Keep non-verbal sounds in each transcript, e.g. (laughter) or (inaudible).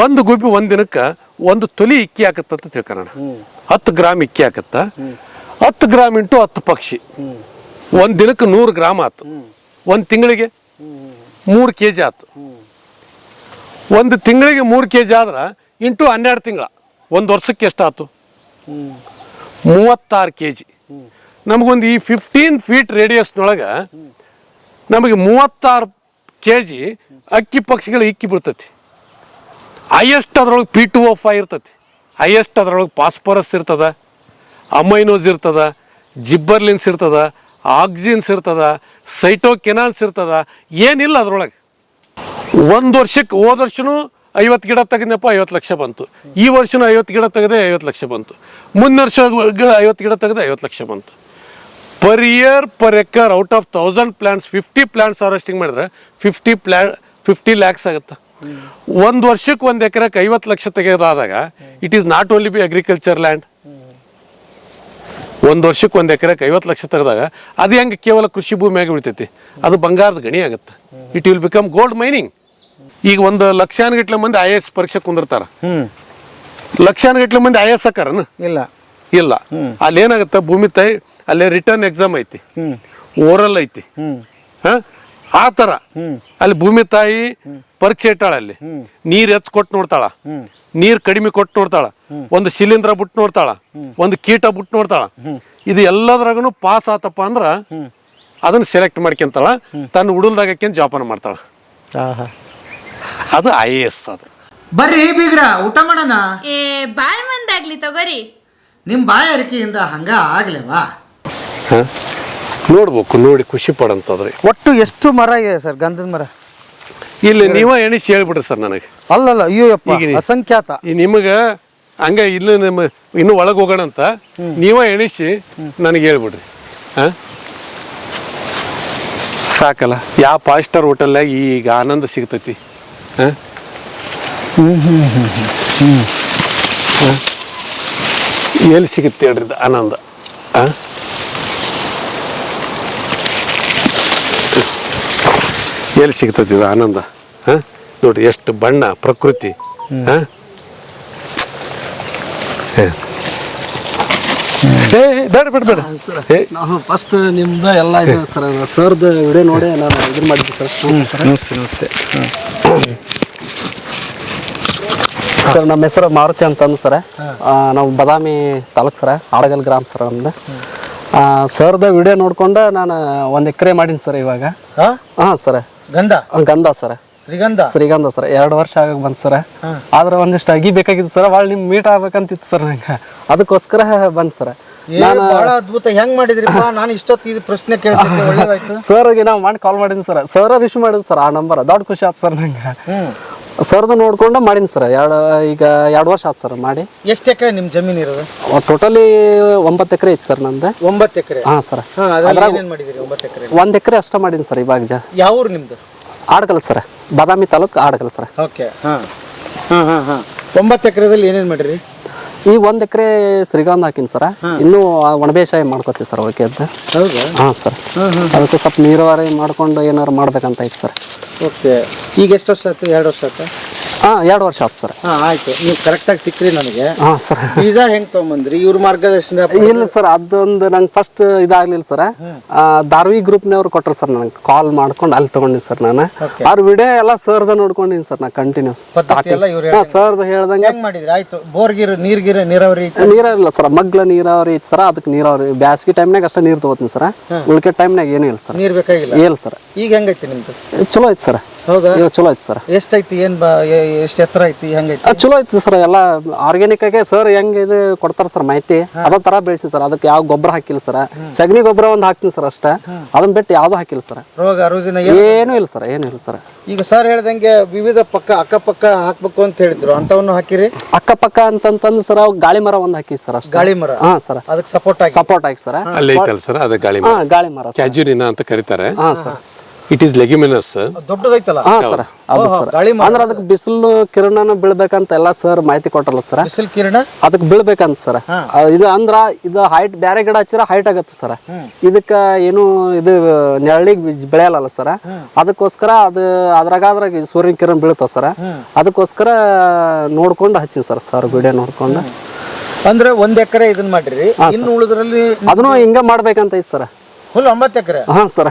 ಒಂದು ಗುಬ್ಬಿ ಒಂದು ದಿನಕ್ಕೆ ಒಂದು ತೊಲಿ ಇಕ್ಕಿ ಹಾಕತ್ತ ತಿಳ್ಕೊಳ್ಳೋಣ ಹತ್ತು ಗ್ರಾಮ್ ಇಕ್ಕಿ ಹಾಕತ್ತ? ಹತ್ತು ಗ್ರಾಮ್ ಇಂಟು ಹತ್ತು ಪಕ್ಷಿ. ಒಂದ್ ದಿನಕ್ಕೆ ನೂರು ಗ್ರಾಮ್ ಆತು. ಒಂದು ತಿಂಗಳಿಗೆ ಮೂರು ಕೆ ಜಿ ಆತು ಒಂದು ತಿಂಗಳಿಗೆ ಮೂರು ಕೆ ಜಿ ಆದ್ರೆ ಇಂಟು ಹನ್ನೆರಡು ತಿಂಗಳ. ಒಂದು ವರ್ಷಕ್ಕೆ ಎಷ್ಟಾಯ್ತು ಮೂವತ್ತಾರು ಕೆ ಜಿ ನಮಗೊಂದು ಈ ಫಿಫ್ಟೀನ್ ಫೀಟ್ ರೇಡಿಯಸ್ನೊಳಗೆ ನಮಗೆ ಮೂವತ್ತಾರು ಕೆ ಜಿ ಅಕ್ಕಿ ಪಕ್ಷಿಗಳು ಇಕ್ಕಿ ಬಿಡ್ತೈತಿ. ಹೈಯೆಸ್ಟ್ ಅದ್ರೊಳಗೆ ಪಿ ಟು ಓ ಫೈ ಇರ್ತೈತಿ ಹೈಯೆಸ್ಟ್ ಅದ್ರೊಳಗೆ ಪಾಸ್ಪರಸ್ ಇರ್ತದ ಅಮೈನೋಸ್ ಇರ್ತದ ಜಿಬ್ಬರ್ಲಿನ್ಸ್ ಇರ್ತದ ಆಕ್ಸಿನ್ಸ್ ಇರ್ತದ ಸೈಟೋಕೆನಾನ್ಸ್ ಇರ್ತದ, ಏನಿಲ್ಲ ಅದ್ರೊಳಗೆ. ಒಂದು ವರ್ಷಕ್ಕೆ, ಹೋದ ವರ್ಷನೂ ಐವತ್ತು ಗಿಡ ತೆಗೆದಪ್ಪ ಐವತ್ತು ಲಕ್ಷ ಬಂತು. ಈ ವರ್ಷನೂ ಐವತ್ತು ಗಿಡ ತೆಗೆದೆ ಐವತ್ತು ಲಕ್ಷ ಬಂತು. ಮುಂದಿನ ವರ್ಷ ಐವತ್ತು ಗಿಡ ತೆಗೆದೆ ಐವತ್ತು ಲಕ್ಷ ಬಂತು. Per year per acre out of thousand plants fifty plants harvesting ಮಾಡಿದ್ರೆ ಫಿಫ್ಟಿ ಪ್ಲಾ ಫಿಫ್ಟಿ ಲ್ಯಾಕ್ಸ್ ಆಗುತ್ತೆ? ಒಂದು ವರ್ಷಕ್ಕೆ ಒಂದು ಎಕರೆಗೆ ಐವತ್ತು ಲಕ್ಷ ತೆಗೆಯೋದಾದಾಗ it is not only be agriculture land ಒಂದು ವರ್ಷಕ್ಕೆ ಒಂದು ಎಕರೆಗೆ ಐವತ್ತು ಲಕ್ಷ ತೆಗೆದಾಗ ಅದು ಹೆಂಗೆ ಕೇವಲ ಕೃಷಿ ಭೂಮಿಯಾಗಿ ಉಳಿತೈತಿ? ಅದು ಬಂಗಾರದ ಗಣಿ ಆಗುತ್ತೆ. It will become gold mining ಈಗ ಒಂದು ಲಕ್ಷಾನುಗಟ್ಲೆ ಮಂದಿ ಐ ಎ ಎಸ್ ಪರೀಕ್ಷೆ ಕುಂದಿರ್ತಾರ. ಲಕ್ಷಾನುಗಟ್ಲೆ ಮಂದಿ ಐ ಎಸ್ ಹಾಕಾರನ ಇಲ್ಲ. ಇಲ್ಲ. ಅಲ್ಲಿ ಏನಾಗುತ್ತೆ ಭೂಮಿ ತಾಯಿ ಅಲ್ಲೇ ರಿಟರ್ನ್ ಎಕ್ಸಾಮ್ ಐತಿ. ಓರಲ್ ಐತಿ. ಹ? ಆ ಥರ ಹ್ಮ್. ಅಲ್ಲಿ ಭೂಮಿ ತಾಯಿ ಪರೀಕ್ಷೆ ಇಟ್ಟಾಳ ಅಲ್ಲಿ. ನೀರ್ ಹೆಚ್ಚು ಕೊಟ್ಟು ನೋಡ್ತಾಳ. ನೀರ್ ಕಡಿಮೆ ಕೊಟ್ಟು ನೋಡ್ತಾಳ. ಒಂದು ಶಿಲೀಂಧ್ರ ಬಿಟ್ಟು ನೋಡ್ತಾಳ. ಒಂದು ಕೀಟ ಬಿಟ್ಟು ನೋಡ್ತಾಳ. ಇದು ಎಲ್ಲದ್ರಾಗನು ಪಾಸ್ ಆತಪ್ಪ ಅಂದ್ರ ಅದನ್ನ ಸೆಲೆಕ್ಟ್ ಮಾಡ್ಕೊಂತಾಳ. ತನ್ನ ಉಡಲ್ದಾಗ ಜೋಪಾನ ಮಾಡ್ತಾಳ. ಆಹಾ. ಅದು ಐ ಎ ಎಸ್ ಅದು. ಬರ್ರಿ ಬೀಗ್ರ ಊಟ ಮಾಡೋಣ? ಏ ಬಾಳ್ ಮಂದಾಗ್ಲಿ ತಗೋರಿ. ನಿಮ್ಮ ಬಾಯ ಅರಿಕೆಯಿಂದ ಹಂಗ ಆಗ್ಲೇವಾ? ನೋಡ್ಬೇಕು ನೋಡಿ ಖುಷಿ ಪಡಂತದ್ರಿ. ಒಟ್ಟು ಎಷ್ಟು ಮರ ಇದೆ ಸರ್ ಗಂಧದ ಮರ? ಇಲ್ಲಿ ನೀವ ಎಣಿಸಿ ಹೇಳ್ಬಿಡ್ರಿ ಸರ್ ನನಗೆ. ಅಲ್ಲಲ್ಲ ಅಯ್ಯೋ ಯಪ್ಪ ಈಗ ನೀ- ಅಸಂಖ್ಯಾತ. ಈ ನಿಮಗೆ ಹಂಗ ಇಲ್ಲಿ ನಿಮ್ಮ ಇನ್ನು ಒಳಗೆ ಹೋಗೋಣ ಅಂತ ನೀವ ಎಣಿಸಿ ನನಗೆ ಹೇಳ್ಬಿಡ್ರಿ. ಹಾಂ? ಸಾಕಲ್ಲ ಯಾವ ಫೈವ್ ಸ್ಟಾರ್ ಹೋಟೆಲ್ನಾಗ ಈಗ ಆನಂದ ಸಿಗ್ತೈತಿ. ಹಾ? ಎಲ್ಲಿ ಸಿಗುತ್ತೆ ಹೇಳ್ರಿ ಇದು ಆನಂದ? ಹಾ? ಎಲ್ಲಿ ಸಿಗ್ತದೆ ಇದು ಆನಂದ? ಹಾ? ನೋಡಿ ಎಷ್ಟು ಬಣ್ಣ ಪ್ರಕೃತಿ. ಹಾ? ಏ. ಬೇಡ ಬೇಡ ಬೇಡ. ಏ, ನಾವು ಫಸ್ಟ್ ನಿಮ್ದು ಎಲ್ಲ ಇದು ಸರ್ ಸರ್ದು ವಿಡಿಯೋ ನೋಡಿ ನಾನು ಇದು ಮಾಡಿದ್ದೆ ಸರ್. ನಮಸ್ತೆ ನಮಸ್ತೆ ಸರ್ ನಮ್ಮ ಹೆಸರು ಮಾರುತಿ ಅಂತಂದು ಸರ್. ನಾವು ಬದಾಮಿ ತಾಲೂಕು ಸರ ಆಡಗಲ್ ಗ್ರಾಮ ಸರ್ ನಮ್ದು. ಸರ್ದ ವಿಡಿಯೋ ನೋಡ್ಕೊಂಡು ನಾನು ಒಂದು ಎಕರೆ ಮಾಡೀನಿ ಸರ್ ಇವಾಗ. ಹಾ? ಹಾಂ ಸರ್. ಗಂಧ? ಗಂಧ ಸರ್. ಶ್ರೀಗಂಧ? ಶ್ರೀಗಂಧ ಸರ್. ಎರಡು ವರ್ಷ ಆಗ ಬಂತು ಸರ್. ಆದ್ರೆ ಒಂದಿಷ್ಟು ಅಗಿ ಬೇಕಾಗಿತ್ತು ಸರ್. ಭಾಳ ನಿಮ್ ಮೀಟ್ ಆಗ್ಬೇಕಂತಿತ್ತು ಸರ್ ನಂಗೆ. ಅದಕ್ಕೋಸ್ಕರ ಬಂತು ಸರ್. ನಾನು ಬಹಳ ಅದ್ಭುತ. ಹೆಂಗ್ ಮಾಡಿದ್ರಿಪ್ಪ? ನಾನು ಇಷ್ಟೊತ್ತು ಇದು ಪ್ರಶ್ನೆ ಕೇಳ್ತಿದ್ದೆ. ಒಳ್ಳೇದಾಯ್ತು. ಸರ್ಗೆ ನಾವು ಮಾಡಿ ಕಾಲ್ ಮಾಡಿದ್ವಿ ಸರ್. ಸರ್ ರಿಶ್ ಮಾಡಿದ್ರು ಸರ್. ಆ ನಂಬರ್ ದೊಡ್ಡ ಖುಷಿ ಆಯ್ತು ಸರ್ ನಂಗೆ. ಸರ್ದು ನೋಡ್ಕೊಂಡು ಮಾಡೀನಿ ಸರ್. ಎರಡು ಈಗ ಎರಡು ವರ್ಷ ಆಯ್ತು ಸರ್ ಮಾಡಿ. ಎಷ್ಟು ಎಕರೆ ನಿಮ್ಮ ಜಮೀನು ಇರೋದು? ಟೋಟಲಿ ಒಂಬತ್ತು ಎಕರೆ ಐತೆ ಸರ್ ನಂದು. ಒಂಬತ್ತು ಎಕರೆ? ಹಾಂ ಸರ್. ಹಾಂ ಮಾಡಿದಿರಿ ಒಂಬತ್ತು ಎಕರೆ? ಒಂದು ಎಕರೆ ಅಷ್ಟೇ ಮಾಡೀನಿ ಸರ್ ಇವಾಗ ಜ ಯಾವ ಊರು ನಿಮ್ದು? ಆಡ್ಗಲ್ ಸರ್. ಬಾದಾಮಿ ತಾಲೂಕು ಆಡ್ಗಲ್ ಸರ್. ಓಕೆ ಹಾ. ಹಾ ಹಾ ಹಾಂ. ಒಂಬತ್ತು ಎಕರೆದಲ್ಲಿ ಏನೇನ್ ಮಾಡಿರಿ? ಈ ಒಂದು ಎಕರೆ ಶ್ರೀಗಂಧ ಹಾಕಿನಿ ಸರ್. ಇನ್ನೂ ಒಣಬೇಸಾಯ ಮಾಡ್ಕೋತೀವಿ ಸರ್ ಓಕೆ ಅಂತ. ಹೌದಾ? ಹಾಂ ಸರ್. ಅದಕ್ಕೆ ಸ್ವಲ್ಪ ನೀರಾವರಿ ಮಾಡ್ಕೊಂಡು ಏನಾರು ಮಾಡ್ಬೇಕಂತ ಐತೆ ಸರ್. ಓಕೆ ಈಗ ಎಷ್ಟು ವರ್ಷ ಆಯ್ತು? ಎರಡು ವರ್ಷ ಆಯ್ತಾ? ಹಾಂ ಎರಡು ವರ್ಷ ಆಯ್ತು ಸರ್. ಹಾಂ ಆಯ್ತು. ನೀವು ಕರೆಕ್ಟಾಗಿ ಸಿಕ್ಕ್ರಿ ನನಗೆ. ಹಾಂ ಸರ್. ವೀಸಾ ಹೆಂಗ್ ತಗೊಂಬಂದ್ರಿ? ಇವ್ರ ಮಾರ್ಗದರ್ಶನ ಇಲ್ಲ ಸರ್ ಅದೊಂದು ನಂಗೆ ಫಸ್ಟ್ ಇದಾಗ್ಲಿಲ್ಲ ಸರ್. ದಾರ್ವಿ ಗ್ರೂಪ್ನವ್ರು ಕೊಟ್ಟರು ಸರ್ ನನಗೆ ಕಾಲ್ ಮಾಡ್ಕೊಂಡು ಅಲ್ಲಿ ತಗೊಂಡಿನಿ ಸರ್ ನಾನು. ಅವ್ರ ವಿಡಿಯೋ ಎಲ್ಲ ಸರ್ದ ನೋಡ್ಕೊಂಡಿನಿ ಸರ್ ನಾ ಕಂಟಿನ್ಯೂಸ್ ಸರ್ದ ಎಲ್ಲ ಇವ್ರು ಹಾಂ ಸರ್ದು ಹೇಳ್ದಂಗೆ ಹೆಂಗ್ ಮಾಡಿದ್ರಿ? ಆಯ್ತು. ಬೋರ್ಗಿರ್ ನೀರ್ಗಿರ ನೀರಾವರಿ ಐತೆ ನೀರಿಲ್ಲ ಸರ್. ಮಗ್ಲ ನೀರಾವರಿ ಐತಿ ಸರ್. ಅದಕ್ಕೆ ನೀರಾವರಿ ಬ್ಯಾಸ್ಗೆ ಟೈಮ್ನಾಗ ಅಷ್ಟೇ ನೀರು ತಗೋತೀನಿ ಸರ್. ಉಳಿಕೆ ಟೈಮ್ನಾಗ ಏನೂ ಇಲ್ಲ ಸರ್. ನೀರ್ ಬೇಕಾಗಿಲ್ಲ? ಇಲ್ಲ ಸರ್. ಈಗ ಹೆಂಗೈತಿ ನಿಮ್ದು? ಚಲೋ ಐತೆ ಸರ್. ಹೌದಾ? ಚಲೋ ಐತಿ ಸರ್. ಎಷ್ಟೈತಿ ಏನ್ ಬಾ ಎಷ್ಟು ಎತ್ತರ ಐತಿ ಹೆಂಗೈತಿ ಅದು ಚಲೋ ಐತಿ ಸರ್ ಎಲ್ಲ ಆರ್ಗ್ಯಾನಿಕ್ ಆಗಿ ಸರ್ ಹೆಂಗ್ ಇದು ಕೊಡ್ತಾರ ಸರ್ ಮಾಹಿತಿ? ಅದೇ ತರ ಬೆಳೆಸಿ ಸರ್ ಅದಕ್ಕೆ ಯಾವ ಗೊಬ್ಬರ ಹಾಕಿಲ್ಲ ಸರ್. ಸಗಣಿ ಗೊಬ್ಬರ ಒಂದ್ ಹಾಕ್ತೀನಿ ಸರ್ ಅಷ್ಟೇ. ಅದನ್ನ ಬಿಟ್ಟು ಯಾವ್ದು ಹಾಕಿಲ್ಲ ಸರ್. ರೋಗ ರುಜಿನ ಏನ್- ಏನೂ ಇಲ್ಲ ಸರ್ ಏನು ಇಲ್ಲ ಸರ್. ಈಗ ಸರ್ ಹೇಳ್ದಂಗೆ ವಿವಿಧ ಪಕ್ಕ ಅಕ್ಕಪಕ್ಕ ಹಾಕ್ಬೇಕು ಅಂತ ಹೇಳಿದ್ರು. ಅಂತವನ್ನು ಹಾಕಿರಿ. ಅಕ್ಕಪಕ್ಕ ಅಂತಂತಂದು ಸರ್ ಅವ್ ಗಾಳಿ ಮರ ಒಂದು ಹಾಕಿ ಸರ್ ಅಷ್ಟೇ. ಗಾಳಿ ಮರ? ಹಾ ಸರ್. ಅದಕ್ಕೆ ಸಪೋರ್ಟ್ ಆಗಿ. ಸಪೋರ್ಟ್ ಆಗಿ ಸರ್. ಅಲ್ಲಿ ಐತಲ್ಲ ಸರ್ ಅದು ಗಾಳಿ ಹಾ ಗಾಳಿ ಮರ ಕ್ಯಾಜುರಿನ ಅಂತ ಕರೀತಾರೆ. ಹಾ ಸರ್. ಇಟ್ ಈಸ್ ಲೆಗ್ಯುಮಿನಸ್ ದೊಡ್ಡದೈತಲ್ಲ? ಹಾ ಸರ್. ಅದು ಸರ್. ಗಾಳಿ ಮರ. ಅಂದ್ರೆ ಅದಕ್ಕೆ ಬಿಸಿಲು ಕಿರಣನ ಬೀಳ್ಬೇಕಂತ ಎಲ್ಲ ಸರ್ ಮಾಹಿತಿ ಕೊಟ್ಟರಲ್ಲ ಸರ್ ಬಿಸಿಲು ಕಿರಣ? ಅದಕ್ಕೆ ಬೀಳ್ಬೇಕಂತ ಸರ್ ಇದು ಅಂದ್ರ ಇದು ಹೈಟ್ ಬೇರೆ ಗಿಡ ಹಚ್ಚಿರ ಹೈಟ್ ಆಗತ್ತೆ ಸರ್ ಇದಕ್ಕ ಏನು ಇದು ನೆರಳಿಗೆ ಬೆಳೆಯಲ್ಲ ಸರ್ ಅದಕ್ಕೋಸ್ಕರ ಅದು ಅದ್ರಾಗ ಅದ್ರಾಗ ಸೂರ್ಯನ ಕಿರಣ ಬೀಳ್ತಾವ ಸರ್ ಅದಕ್ಕೋಸ್ಕರ ನೋಡ್ಕೊಂಡು ಹಚ್ಚಿ ಸರ್ ಸರ್ ವಿಡಿಯೋ ನೋಡ್ಕೊಂಡು. ಅಂದ್ರೆ ಒಂದ್ ಎಕರೆ ಇದನ್ನ ಮಾಡ್ರಿ. ಇನ್ನು ಉಳಿದ್ರಲ್ಲಿ ಅದನ್ನು ಹಿಂಗ ಮಾಡ್ಬೇಕಂತ ಐತಿ ಸರ್ ಫುಲ್ ಒಂಬತ್ತು ಎಕರೆ? ಹಾ ಸರ್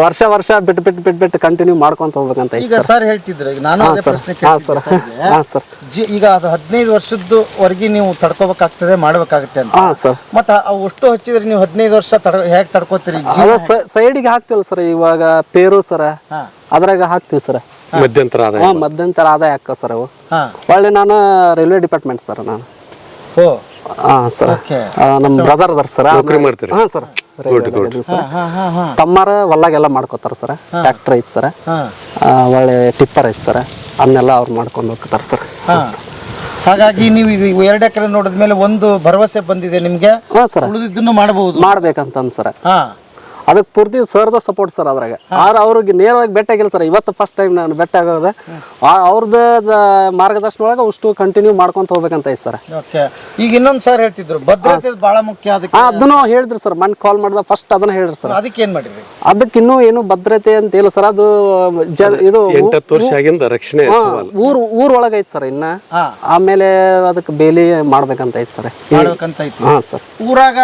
ವರ್ಷ ವರ್ಷ ಬಿಟ್ಟು ಬಿಟ್ಟು ಬಿಟ್ಟು ಬಿಟ್ಟು ಕಂಟಿನ್ಯೂ ಮಾಡ್ಕೊಂತ ಹೋಗ್ಬೇಕಂತ ಈಗ ಸರ್. ಹೇಳ್ತಿದ್ರು ಈಗ ನಾನು ಅದೇ ಪ್ರಶ್ನೆ ಹಾ ಸರ್ ಸರ್ಗೆ. ಹಾ ಸರ್ ಜಿ- ಈಗ ಅದು ಹದಿನೈದು ವರ್ಷದ್ದು ವರೆಗೆ ನೀವು ತಡ್ಕೋಬೇಕಾಗ್ತದೆ ಮಾಡ್ಬೇಕಾಗುತ್ತೆ ಅಂತ. ಹಾ ಸರ್ ಮತ್ತ ಅವು ಅಷ್ಟು ಹಚ್ಚಿದ್ರೆ ನೀವು ಹದಿನೈದು ವರ್ಷ ತಡ ಹೇಗೆ ತಡ್ಕೋತೀರಿ ಸೈಡ್ಗೆ ಅದ ಸೈಡಿಗೆ ಹಾಕ್ತಿವಲ್ಲ ಸರ್ ಇವಾಗ ಪೇರು ಸರ್ ಹಾ. ಅದ್ರಾಗ ಹಾಕ್ತಿವಿ ಸರ್ ಮಧ್ಯಂತರ ಆದಾಯ ಹಾ ಮಧ್ಯಂತರ ಆದಾಯ ಹಾಕ ಸರ್ ಅವು. ಹಾ. ಒಳ್ಳೆ ನಾನು ರೈಲ್ವೆ ಡಿಪಾರ್ಟ್ಮೆಂಟ್ ಸರ್ ನಾನು. ಓ. ಹಾ ಸರ್ ಓಕೆ ನಮ್ಮ ಬ್ರದರ್ ಅದಾರ ಸರ್ ನೌಕರಿ ಮಾಡ್ತೀರಿ. ಹಾ ಸರ್ ಸರ್. ಹಾ ಹಾ ಹಾ ತಮ್ಮರ ಹೊಲ್ಲಾಗೆಲ್ಲ ಮಾಡ್ಕೋತಾರ ಸರ್. ಟ್ರ್ಯಾಕ್ಟರ್ ಐತಿ ಸರ್. ಹಾ. ಒಳ್ಳೆ ಟಿಪ್ಪರ್ ಐತಿ ಸರ್. ಅದನ್ನೆಲ್ಲ ಅವ್ರು ಮಾಡ್ಕೊಂಡು ಹೋಗ್ತಾರ ಸರ್. ಹಾ. ಹಾಗಾಗಿ ನೀವು ಈಗ ಎರಡು ಎಕರೆ ನೋಡಿದ್ಮೇಲೆ ಒಂದು ಭರವಸೆ ಬಂದಿದೆ ನಿಮ್ಗೆ. ಹಾ ಸರ್. ಉಳಿದಿದ್ದನ್ನು ಮಾಡಬಹುದು ಮಾಡ್ಬೇಕಂತ ಸರ್. ಹಾ. ಅದಕ್ಕೆ ಪೂರ್ತಿ ಸರ್ದ ಸಪೋರ್ಟ್ ಸರ್ ಅದ್ರಾಗ. ಆದ್ರೆ ಅವ್ರಿಗೆ ನೇರವಾಗಿ ಬೆಟ್ಟ ಆಗಿಲ್ಲ ಸರ್ ಇವತ್ತು ಫಸ್ಟ್ ಟೈಮ್ ನಾನು ಬೆಟ್ಟ ಆಗೋದು. ಅವ್ರದ್ದು ಮಾರ್ಗದರ್ಶನ ಒಳಗೆ ಅಷ್ಟು ಕಂಟಿನ್ಯೂ ಮಾಡ್ಕೊಂತ ಹೋಗ್ಬೇಕಂತ ಐತೆ ಸರ್ ಓಕೆ. ಈಗ ಇನ್ನೊಂದು ಸರ್ ಹೇಳ್ತಿದ್ರು ಭದ್ರತೆ ಬಹಳ ಮುಖ್ಯ ಅದಕ್ಕೆ. ಅದನ್ನು ಹೇಳಿದ್ರು ಸರ್ ಮನ್ ಕಾಲ್ ಮಾಡಿದ ಫಸ್ಟ್ ಅದನ್ನ ಹೇಳಿದ್ರು ಸರ್ ಅದಕ್ಕೆ ಏನ್ ಮಾಡಿರಿ ಅದಕ್ಕೆ ಇನ್ನೂ ಏನು ಭದ್ರತೆ ಅಂತ ಇಲ್ಲ ಸರ್ ಅದು ಜ ಇದು ಎಂಟತ್ತು ವರ್ಷ ಆಗಿಂದ ರಕ್ಷಣೆ ಊರು ಊರೊಳಗೆ ಊರ್ ಊರ್ ಒಳಗೆ ಐತಿ ಸರ್ ಇನ್ನ. ಆಮೇಲೆ ಅದಕ್ಕೆ ಬೇಲಿ ಮಾಡ್ಬೇಕಂತ ಐತಿ ಸರ್ ಮಾಡ್ಬೇಕಂತ ಐತಿ. ಹಾ ಸರ್ ಊರಾಗ